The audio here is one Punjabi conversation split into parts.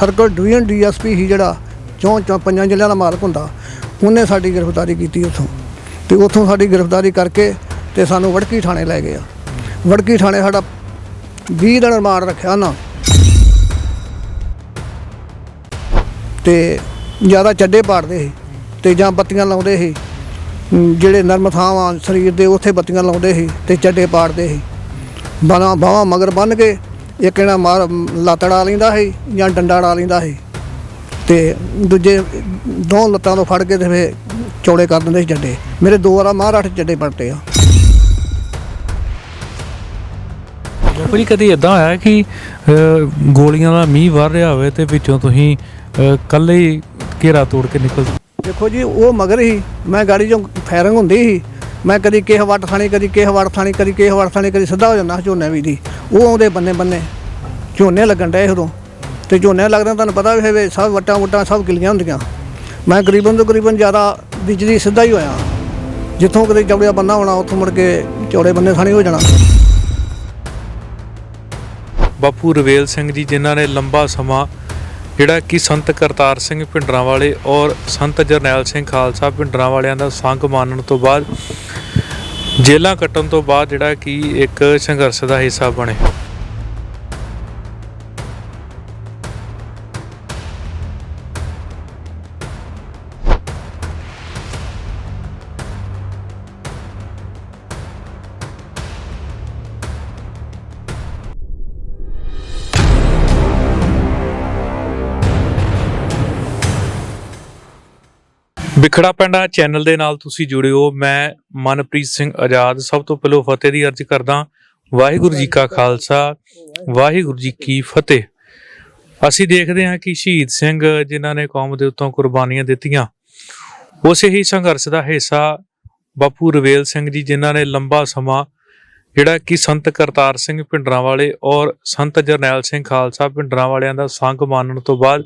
ਸਰਕਲ ਡਿਵੀਜ਼ਨ ਡੀਐਸਪੀ ਸੀ ਜਿਹੜਾ ਚੌਂ ਚੌਂ ਪੰਜਾਂ ਜ਼ਿਲ੍ਹਿਆਂ ਦਾ ਮਾਲਕ ਹੁੰਦਾ, ਉਹਨੇ ਸਾਡੀ ਗ੍ਰਿਫਤਾਰੀ ਕੀਤੀ ਉੱਥੋਂ। ਤੇ ਉੱਥੋਂ ਸਾਡੀ ਗ੍ਰਿਫਤਾਰੀ ਕਰਕੇ ਤੇ ਸਾਨੂੰ ਵੜਕੀ ਥਾਣੇ ਲੈ ਗਏ ਆ। ਵੜਕੀ ਥਾਣੇ ਸਾਡਾ 20 ਦਿਨ ਰਿਮਾਂਡ ਰੱਖਿਆ ਨਾ ਤੇ ਜ਼ਿਆਦਾ ਚੱਡੇ ਪਾੜਦੇ ਸੀ ਤੇ ਜਾਂ ਬੱਤੀਆਂ ਲਾਉਂਦੇ ਸੀ। ਜਿਹੜੇ ਨਰਮ ਥਾਵਾਂ ਸਰੀਰ ਦੇ, ਉੱਥੇ ਬੱਤੀਆਂ ਲਾਉਂਦੇ ਸੀ ਤੇ ਚੱਡੇ ਪਾੜਦੇ ਸੀ। ਬਾਹਾਂ ਬਾਹਾਂ ਮਗਰ ਬੰਨ ਕੇ ਇੱਕ ਇਹਨਾਂ ਮਾਰ ਲਾਤੜਾ ਲੈਂਦਾ ਸੀ ਜਾਂ ਡੰਡਾ ੜਾ ਲੈਂਦਾ ਸੀ। ਤੇ ਦੂਜੇ ਦੋ ਲੱਤਾਂ ਤੋਂ ਫੜ ਕੇ ਤੇ ਫੇ ਚੌੜੇ ਕਰ ਦਿੰਦੇ ਸੀ ਚੱਡੇ ਮੇਰੇ ਦੋ ਵਾਰਾ ਮਹਾਰਾਠ ਚੱਡੇ ਪੜਤੇ ਆ। ਜੀ ਕਦੀ ਇਦਾਂ ਹੋਇਆ ਕਿ ਗੋਲੀਆਂ ਦਾ ਮੀਂਹ ਵਰ ਰਿਹਾ ਹੋਵੇ ਤੇ ਵਿੱਚੋਂ ਤੁਸੀਂ ਅ, ਇਕੱਲੇ ਹੀ ਘੇਰਾ ਤੋੜ ਕੇ ਨਿਕਲ ਦੇਖੋ ਜੀ ਉਹ ਮਗਰ ਹੀ ਮੈਂ ਗਾੜੀ ਚੋਂ ਫਾਇਰਿੰਗ ਹੁੰਦੀ ਸੀ। ਮੈਂ ਕਦੀ ਕਿਸੇ ਵੱਟ ਥਾਣੀ ਕਦੀ ਕਿਸੇ ਵੱਟ ਥਾਣੀ ਕਦੀ ਕਿਸੇ ਵੱਟ ਥਾਣੀ ਕਦੀ ਸਿੱਧਾ ਹੋ ਜਾਂਦਾ ਝੋਨੇ ਵੀ ਦੀ। ਉਹ ਆਉਂਦੇ ਬੰਨੇ ਬੰਨੇ ਝੋਨੇ ਲੱਗਣ ਡਏ ਉਦੋਂ। ਤੇ ਝੋਨੇ ਲੱਗਦੇ ਤੁਹਾਨੂੰ ਪਤਾ ਵੀ ਹੈ ਸਭ ਵੱਟਾਂ ਵੁੱਟਾਂ ਸਭ ਗਿਲੀਆਂ ਹੁੰਦੀਆਂ। ਮੈਂ ਕਰੀਬਨ ਤੋਂ ਕਰੀਬਨ ਜ਼ਿਆਦਾ ਬਿਜਲੀ ਸਿੱਧਾ ਹੀ ਹੋਇਆ। ਜਿੱਥੋਂ ਕਦੇ ਚੌੜਿਆ ਬੰਨਾ ਹੋਣਾ, ਉੱਥੋਂ ਮੁੜ ਕੇ ਚੌੜੇ ਬੰਨੇ ਥਾਣੀ ਹੋ ਜਾਣਾ। ਬਾਪੂ ਰਵੇਲ ਸਿੰਘ ਜੀ, ਜਿਨ੍ਹਾਂ ਨੇ ਲੰਬਾ ਸਮਾਂ ਜਿਹੜਾ ਕਿ ਸੰਤ ਕਰਤਾਰ ਸਿੰਘ ਭਿੰਡਰਾਂ ਵਾਲੇ ਔਰ ਸੰਤ ਜਰਨੈਲ ਸਿੰਘ ਖਾਲਸਾ ਭਿੰਡਰਾਂ ਵਾਲਿਆਂ ਦਾ ਸੰਗ ਮਾਨਣ ਤੋਂ ਬਾਅਦ, ਜੇਲਾਂ ਕੱਟਣ ਤੋਂ ਬਾਅਦ ਜਿਹੜਾ ਕਿ ਇੱਕ ਸੰਘਰਸ਼ ਦਾ ਹਿੱਸਾ ਬਣੇ। ਵਿਖੜਾ ਪਿੰਡਾ ਚੈਨਲ ਦੇ ਨਾਲ ਤੁਸੀਂ ਜੁੜੇ ਹੋ। ਮੈਂ ਮਨਪ੍ਰੀਤ ਸਿੰਘ ਆਜ਼ਾਦ, ਸਭ ਤੋਂ ਪਹਿਲਾਂ ਫਤਿਹ ਦੀ ਅਰਜ਼ ਕਰਦਾ ਵਾਹਿਗੁਰੂ ਜੀ ਕਾ ਖਾਲਸਾ, ਵਾਹਿਗੁਰੂ ਜੀ ਕੀ ਫਤਿਹ। ਅਸੀਂ ਦੇਖਦੇ ਹਾਂ ਕਿ ਸ਼ਹੀਦ ਸਿੰਘ ਜਿਨ੍ਹਾਂ ਨੇ ਕੌਮ ਦੇ ਉੱਤੋਂ ਕੁਰਬਾਨੀਆਂ ਦਿੱਤੀਆਂ, ਉਸੇ ਹੀ ਸੰਘਰਸ਼ ਦਾ ਹਿੱਸਾ ਬਾਪੂ ਰਵੇਲ ਸਿੰਘ ਜੀ, ਜਿਨ੍ਹਾਂ ਨੇ ਲੰਬਾ ਸਮਾਂ ਜਿਹੜਾ ਕਿ ਸੰਤ ਕਰਤਾਰ ਸਿੰਘ ਭਿੰਡਰਾਂ ਵਾਲੇ ਔਰ ਸੰਤ ਜਰਨੈਲ ਸਿੰਘ ਖਾਲਸਾ ਭਿੰਡਰਾਂ ਵਾਲਿਆਂ ਦਾ ਸੰਗ ਮੰਨਣ ਤੋਂ ਬਾਅਦ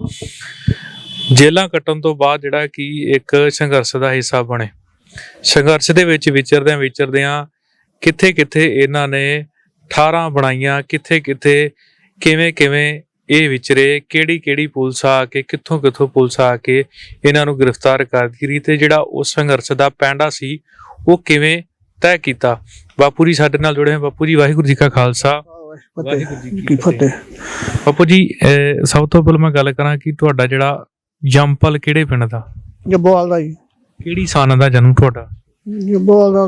ਜੇਲਾਂ ਕੱਟਣ ਤੋਂ ਬਾਅਦ ਜਿਹੜਾ ਕਿ ਇੱਕ ਸੰਘਰਸ਼ ਦਾ ਹਿੱਸਾ ਬਣੇ। ਸੰਘਰਸ਼ ਦੇ ਵਿੱਚ ਵਿਚਰਦਿਆਂ ਵਿਚਰਦਿਆਂ ਕਿੱਥੇ ਕਿੱਥੇ ਇਹਨਾਂ ਨੇ 18 ਬਣਾਈਆਂ ਕਿੱਥੇ ਕਿੱਥੇ ਕਿਵੇਂ ਕਿਵੇਂ ਇਹ ਵਿਚਰੇ ਕਿਹੜੀ ਕਿਹੜੀ ਪੁਲਿਸ ਆ ਕੇ ਕਿੱਥੋਂ ਕਿੱਥੋਂ ਪੁਲਿਸ ਆ ਕੇ ਇਹਨਾਂ ਨੂੰ ਗ੍ਰਿਫਤਾਰ ਕਰਦੀ ਰਹੀ ਤੇ ਜਿਹੜਾ ਉਸ ਸੰਘਰਸ਼ ਦਾ ਪੈਂਡਾ ਸੀ ਉਹ ਕਿਵੇਂ ਤੈਅ ਕੀਤਾ। ਬਾਪੂ ਜੀ ਸਾਡੇ ਨਾਲ ਜੁੜੇ ਹੋਏ ਬਾਪੂ ਜੀ ਵਾਹਿਗੁਰੂ ਜੀ ਕਾ ਖਾਲਸਾ। ਵਾਹਿਗੁਰੂ ਜੀ ਕੀ ਫਤਿਹ। ਬਾਪੂ ਜੀ ਸਭ ਤੋਂ ਪਹਿਲਾਂ ਮੈਂ ਗੱਲ ਕਰਾਂ ਕਿ ਤੁਹਾਡਾ ਜਿਹੜਾ ਜੰਪਲ ਕਿਹੜੇ ਪਿੰਡ ਦਾ? ਜੱਬੋਵਾਲ ਦਾ ਜੀ। ਕਿਹੜੀ ਸਾਲ ਦਾ ਜਨਮ ਤੁਹਾਡਾ? ਜੱਬੋਵਾਲ ਦਾ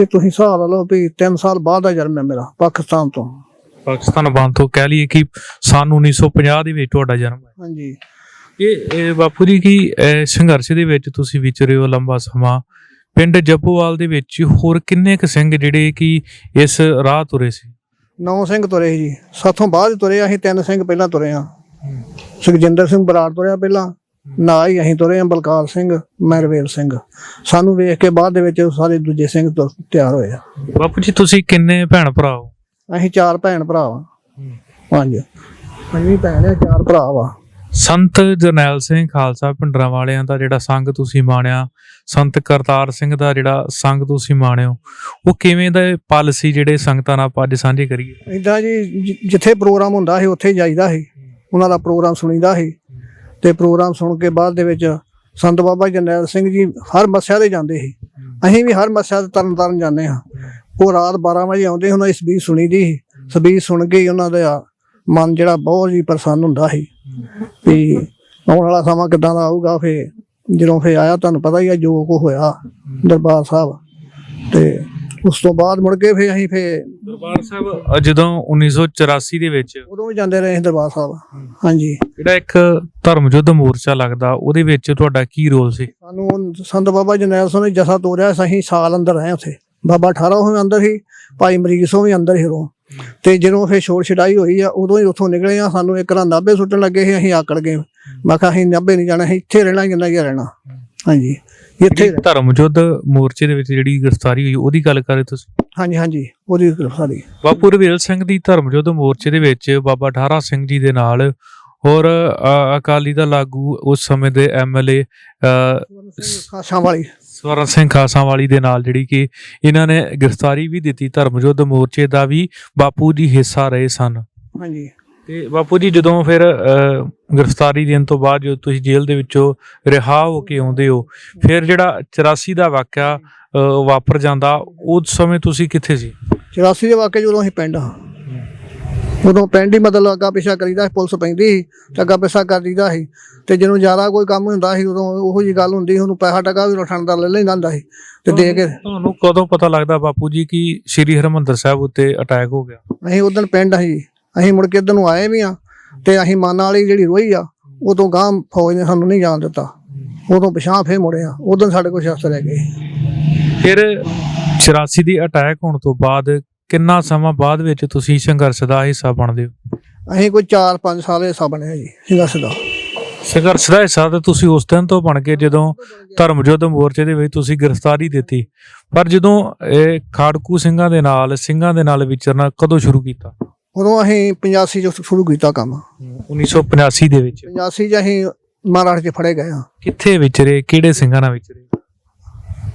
ਇਹ ਤੁਸੀਂ ਹਿਸਾਬ ਲਾ ਲਓ ਵੀ 3 ਸਾਲ ਬਾਅਦ ਦਾ ਜਨਮ ਹੈ ਮੇਰਾ ਪਾਕਿਸਤਾਨ ਤੋਂ। ਪਾਕਿਸਤਾਨ ਬੰਦ ਤੋਂ ਕਹਿ ਲਈਏ ਕਿ ਸਨ 1950 ਦੇ ਵਿੱਚ ਤੁਹਾਡਾ ਜਨਮ ਹੈ ਹਾਂਜੀ। ਇਹ ਬਾਪੂ ਜੀ ਕੀ ਸੰਘਰਸ਼ ਦੇ ਵਿੱਚ ਤੁਸੀਂ ਵਿਚਰੇ ਹੋ ਲੰਬਾ ਸਮਾਂ। ਪਿੰਡ ਜੱਪੋਵਾਲ ਦੇ ਵਿੱਚ ਹੋਰ ਕਿੰਨੇ ਕੁ ਸਿੰਘ ਜਿਹੜੇ ਕਿ ਇਸ ਰਾਹ ਤੁਰੇ ਸੀ? ਨੌ ਸਿੰਘ ਤੁਰੇ ਜੀ। ਸਾਥੋਂ ਬਾਅਦ ਤੁਰੇ ਅਸੀਂ ਤਿੰਨ ਸਿੰਘ ਪਹਿਲਾਂ ਤੁਰੇ ਆ ਸੁਖਜਿੰਦਰ ਸਿੰਘ ਬਰਾੜ ਤੁਰਿਆ ਪਹਿਲਾਂ ਨਾਲ ਹੀ ਅਸੀਂ ਤੁਰੇ ਆ ਬਲਕਾਰ ਸਿੰਘ ਮਹਿਰਵੇਲ ਸਿੰਘ। ਸਾਨੂੰ ਵੇਖ ਕੇ ਬਾਅਦ ਦੇ ਵਿੱਚ ਸਾਰੇ ਦੂਜੇ ਸਿੰਘ ਤੁਰ- ਤਿਆਰ ਹੋਏ ਆ। ਬਾਪੂ ਜੀ ਤੁਸੀਂ ਕਿੰਨੇ ਭੈਣ ਭਰਾ ਹੋ? ਅਸੀਂ ਚਾਰ ਭੈਣ ਭਰਾ ਵਾ। ਪੰਜ ਪੰਜਵੀਂ ਭੈਣ ਆ ਚਾਰ ਭਰਾ ਵਾ। ਸੰਤ ਜਰਨੈਲ ਸਿੰਘ ਖਾਲਸਾ ਪਿੰਡਰਾਂ ਵਾਲਿਆਂ ਦਾ ਜਿਹੜਾ ਸੰਗ ਤੁਸੀਂ ਮਾਣਿਆ ਸੰਤ ਕਰਤਾਰ ਸਿੰਘ ਦਾ ਜਿਹੜਾ ਸੰਗ ਤੁਸੀਂ ਮਾਣਿਓ ਉਹ ਕਿਵੇਂ ਦਾ ਪਲ ਸੀ ਜਿਹੜੇ ਸੰਗਤਾਂ ਨਾਲ ਆਪਾਂ ਅੱਜ ਸਾਂਝੇ ਕਰੀਏ? ਇਦਾਂ ਜੀ ਜਿ- ਜਿੱਥੇ ਪ੍ਰੋਗਰਾਮ ਹੁੰਦਾ ਸੀ ਉੱਥੇ ਜਾਈਦਾ ਸੀ। ਉਹਨਾਂ ਦਾ ਪ੍ਰੋਗਰਾਮ ਸੁਣੀਦਾ ਸੀ। ਤੇ ਪ੍ਰੋਗਰਾਮ ਸੁਣ ਕੇ ਬਾਅਦ ਦੇ ਵਿੱਚ ਸੰਤ ਬਾਬਾ ਜਰਨੈਲ ਸਿੰਘ ਜੀ ਹਰ ਮੱਸਿਆ ਦੇ ਜਾਂਦੇ ਸੀ। ਅਸੀਂ ਵੀ ਹਰ ਮੱਸਿਆ ਤੇ ਤਰਨ ਤਾਰਨ ਜਾਂਦੇ ਹਾਂ। ਉਹ ਰਾਤ 12 ਵਜੇ ਆਉਂਦੇ ਉਹਨਾਂ ਦੀ ਸਬੀਤ ਸੁਣੀ ਦੀ ਸੀ। ਸਬੀਤ ਸੁਣ ਕੇ ਹੀ ਉਹਨਾਂ ਦਾ ਮਨ ਜਿਹੜਾ ਬਹੁਤ ਹੀ ਪ੍ਰਸੰਨ ਹੁੰਦਾ ਸੀ ਵੀ ਆਉਣ ਵਾਲਾ ਸਮਾਂ ਕਿਦਾਂ ਦਾ ਆਊਗਾ ਫੇ ਜਦੋਂ ਫੇ ਆਇਆ, ਤੁਹਾਨੂੰ ਪਤਾ ਹੀ ਆ ਜੋ ਕੋ ਹੋਇਆ ਦਰਬਾਰ ਸਾਹਿਬ ਤੇ ਉਸ ਤੋਂ ਬਾਅਦ ਮੁੜ ਕੇ ਫੇ ਅਸੀਂ ਫੇ ਦਰਬਾਰ ਸਾਹਿਬ ਜਦੋਂ 1984 ਦੇ ਵਿੱਚ ਉਦੋਂ ਵੀ ਜਾਂਦੇ ਰਹੇ ਦਰਬਾਰ ਸਾਹਿਬ। ਹਾਂਜੀ। ਜਿਹੜਾ ਇੱਕ ਧਰਮ ਯੁੱਧ ਮੋਰਚਾ ਲੱਗਦਾ ਉਹਦੇ ਵਿੱਚ ਤੁਹਾਡਾ ਕੀ ਰੋਲ ਸੀ? ਸਾਨੂੰ ਸੰਤ ਬਾਬਾ ਜਰਨੈਲ ਸਿੰਘ ਨੇ ਜਸਾ ਤੋਰਿਆ ਸੀ, ਅਸੀਂ ਸਾਲ ਅੰਦਰ ਰਹੇ ਉੱਥੇ। ਬਾਬਾ 18 ਹੋਏ ਅੰਦਰ ਸੀ ਭਾਈ ਮਰੀਕ ਸਿੰਘ ਵੀ ਅੰਦਰ ਹੀ ਰੋ ਤੇ ਜਦੋਂ ਫੇਰ ਛੋੜ ਛਡਾਈ ਹੋਈ ਆ ਉਦੋਂ ਹੀ ਉੱਥੋਂ ਨਿਕਲੇ ਆ ਸਾਨੂੰ ਇੱਕ ਰਾਂ ਨਾਭੇ ਸੁੱਟਣ ਲੱਗੇ ਸੀ ਅਸੀਂ ਆਕੜ ਗਏ। ਮੈਂ ਕਿਹਾ ਅਸੀਂ ਨਾਭੇ ਨਹੀਂ ਜਾਣਾ ਅਸੀਂ ਇੱਥੇ ਰਹਿਣਾ ਜਿੰਨਾ ਹੀ ਰਹਿਣਾ। ਹਾਂਜੀ। ਇੱਥੇ ਜਿਹੜੀ ਧਰਮ ਯੁੱਧ ਮੋਰਚੇ ਦੇ ਵਿੱਚ ਜਿਹੜੀ ਗ੍ਰਿਫਤਾਰੀ ਹੋਈ ਉਹਦੀ ਗੱਲ ਕਰੇ ਤੁਸੀਂ? ਹਾਂਜੀ ਹਾਂਜੀ ਉਹਦੀ ਗ੍ਰਿਫਤਾਰੀ। ਬਾਪੂ ਰਵੇਲ ਸਿੰਘ ਦੀ ਧਰਮ ਯੁੱਧ ਮੋਰਚੇ ਦੇ ਵਿੱਚ ਬਾਬਾ ਠਾਰਾ ਸਿੰਘ ਜੀ ਦੇ ਨਾਲ ਔਰ ਅ, ਅਕਾਲੀ ਦਾ ਲਾਗੂ ਉਸ ਸਮੇਂ ਦੇ ਐਮਐਲਏ ਖਾਸਾਂ ਵਾਲੀ ਸਵਰਨ ਸਿੰਘ ਖਾਸਾਂ ਵਾਲੀ ਦੇ ਨਾਲ ਜਿਹੜੀ ਕਿ ਇਹਨਾਂ ਨੇ ਗ੍ਰਿਫਤਾਰੀ ਵੀ ਦਿੱਤੀ ਧਰਮ ਯੁੱਧ ਮੋਰਚੇ ਦਾ ਵੀ ਬਾਪੂ ਜੀ ਹਿੱਸਾ ਰਹੇ ਸਨ। ਹਾਂਜੀ। ਤੇ ਬਾਪੂ ਜੀ ਜਦੋਂ ਫਿਰ ਗ੍ਰਿਫਤਾਰੀ ਦੇਣ ਤੋਂ ਬਾਅਦ ਜਦੋਂ ਤੁਸੀਂ ਜੇਲ੍ਹ ਦੇ ਵਿੱਚੋਂ ਰਿਹਾ ਹੋ ਕੇ ਆਉਂਦੇ ਹੋ ਫਿਰ ਜਿਹੜਾ 84 ਦਾ ਵਾਕਿਆ ਵਾਪਰ ਜਾਂਦਾ ਉਸ ਸਮੇਂ ਤੁਸੀਂ ਕਿੱਥੇ ਸੀ? 84 ਦੇ ਵਾਕੇ ਜਦੋਂ ਅਸੀਂ ਪਿੰਡ ਹਾਂ। ਉਦੋਂ ਪਿੰਡ ਹੀ ਮਤਲਬ ਅੱਗਾ ਪਿਛਾ ਕਰੀਦਾ ਪੁਲਿਸ ਪੈਂਦੀ ਸੀ ਤੇ ਅੱਗਾ ਪਿਛਾ ਕਰ ਦਈਦਾ ਸੀ। ਤੇ ਜਦੋਂ ਜ਼ਿਆਦਾ ਕੋਈ ਕੰਮ ਹੁੰਦਾ ਸੀ ਉਦੋਂ ਉਹੋ ਜੀ ਗੱਲ ਹੁੰਦੀ ਉਹਨੂੰ ਪੈਸਾ ਟਕਾ ਵੀ ਰਠਣ ਦਾ ਲੈ ਲੈਂਦਾ ਹੁੰਦਾ ਸੀ ਤੇ ਦੇ ਕੇ ਤੁਹਾਨੂੰ ਕਦੋਂ ਪਤਾ ਲੱਗਦਾ ਬਾਪੂ ਜੀ ਕਿ ਸ੍ਰੀ ਹਰਮੰਦਰ ਸਾਹਿਬ ਉੱਤੇ ਅਟੈਕ ਹੋ ਗਿਆ? ਅਸੀਂ ਉਦੋਂ ਪਿੰਡ ਸੀ। ਅਸੀਂ ਮੁੜ ਕੇ ਇੱਧਰ ਨੂੰ ਆਏ ਵੀ ਆ ਤੇ ਅਸੀਂ ਮਾਨਾ ਵਾਲੀ ਜਿਹੜੀ ਰੋਈ ਆ ਉਦੋਂ ਗਾਂ ਫੌਜ ਨੇ ਸਾਨੂੰ ਨਹੀਂ ਜਾਣ ਦਿੱਤਾ। ਉਦੋਂ ਪਿਛਾਂ ਫੇਰ ਮੁੜੇ ਆ। ਉਦੋਂ ਸਾਡੇ ਕੋਲ ਸ਼ਸਤਰ ਰਹਿ ਗਏ। ਫਿਰ 84 ਦੀ ਅਟੈਕ ਹੋਣ ਤੋਂ ਬਾਅਦ ਕਿੰਨਾ ਸਮਾਂ ਬਾਅਦ ਵਿੱਚ ਤੁਸੀਂ ਸੰਘਰਸ਼ ਦਾ ਹਿੱਸਾ ਬਣਦੇ ਹੋ? ਅਸੀਂ ਕੋਈ 4-5 ਸਾਲ ਹਿੱਸਾ ਬਣਿਆ ਜੀ ਸੰਘਰਸ਼ ਦਾ। ਸੰਘਰਸ਼ ਦਾ ਹਿੱਸਾ ਤਾਂ ਤੁਸੀਂ ਉਸ ਦਿਨ ਤੋਂ ਬਣ ਕੇ ਜਦੋਂ ਧਰਮ ਯੁੱਧ ਮੋਰਚੇ ਦੇ ਵਿੱਚ ਤੁਸੀਂ ਗ੍ਰਿਫਤਾਰੀ ਦਿੱਤੀ ਪਰ ਜਦੋਂ ਇਹ ਖਾੜਕੂ ਸਿੰਘਾਂ ਦੇ ਨਾਲ ਸਿੰਘਾਂ ਦੇ ਨਾਲ ਵਿਚਰਨਾ ਕਦੋਂ ਸ਼ੁਰੂ ਕੀਤਾ? ਉਦੋਂ ਅਸੀਂ 85 ਚ ਸ਼ੁਰੂ ਕੀਤਾ ਕੰਮ। 1985 ਦੇ ਵਿੱਚ। 85 ਚ ਅਸੀਂ ਮਹਾਰਾਸ਼ਟਰ ਚ ਫੜੇ ਗਏ ਆ ਕਿੱਥੇ ਵਿਚਰੇ ਕਿਹੜੇ ਸਿੰਘਾਂ ਨਾਲ ਵਿਚਰੇ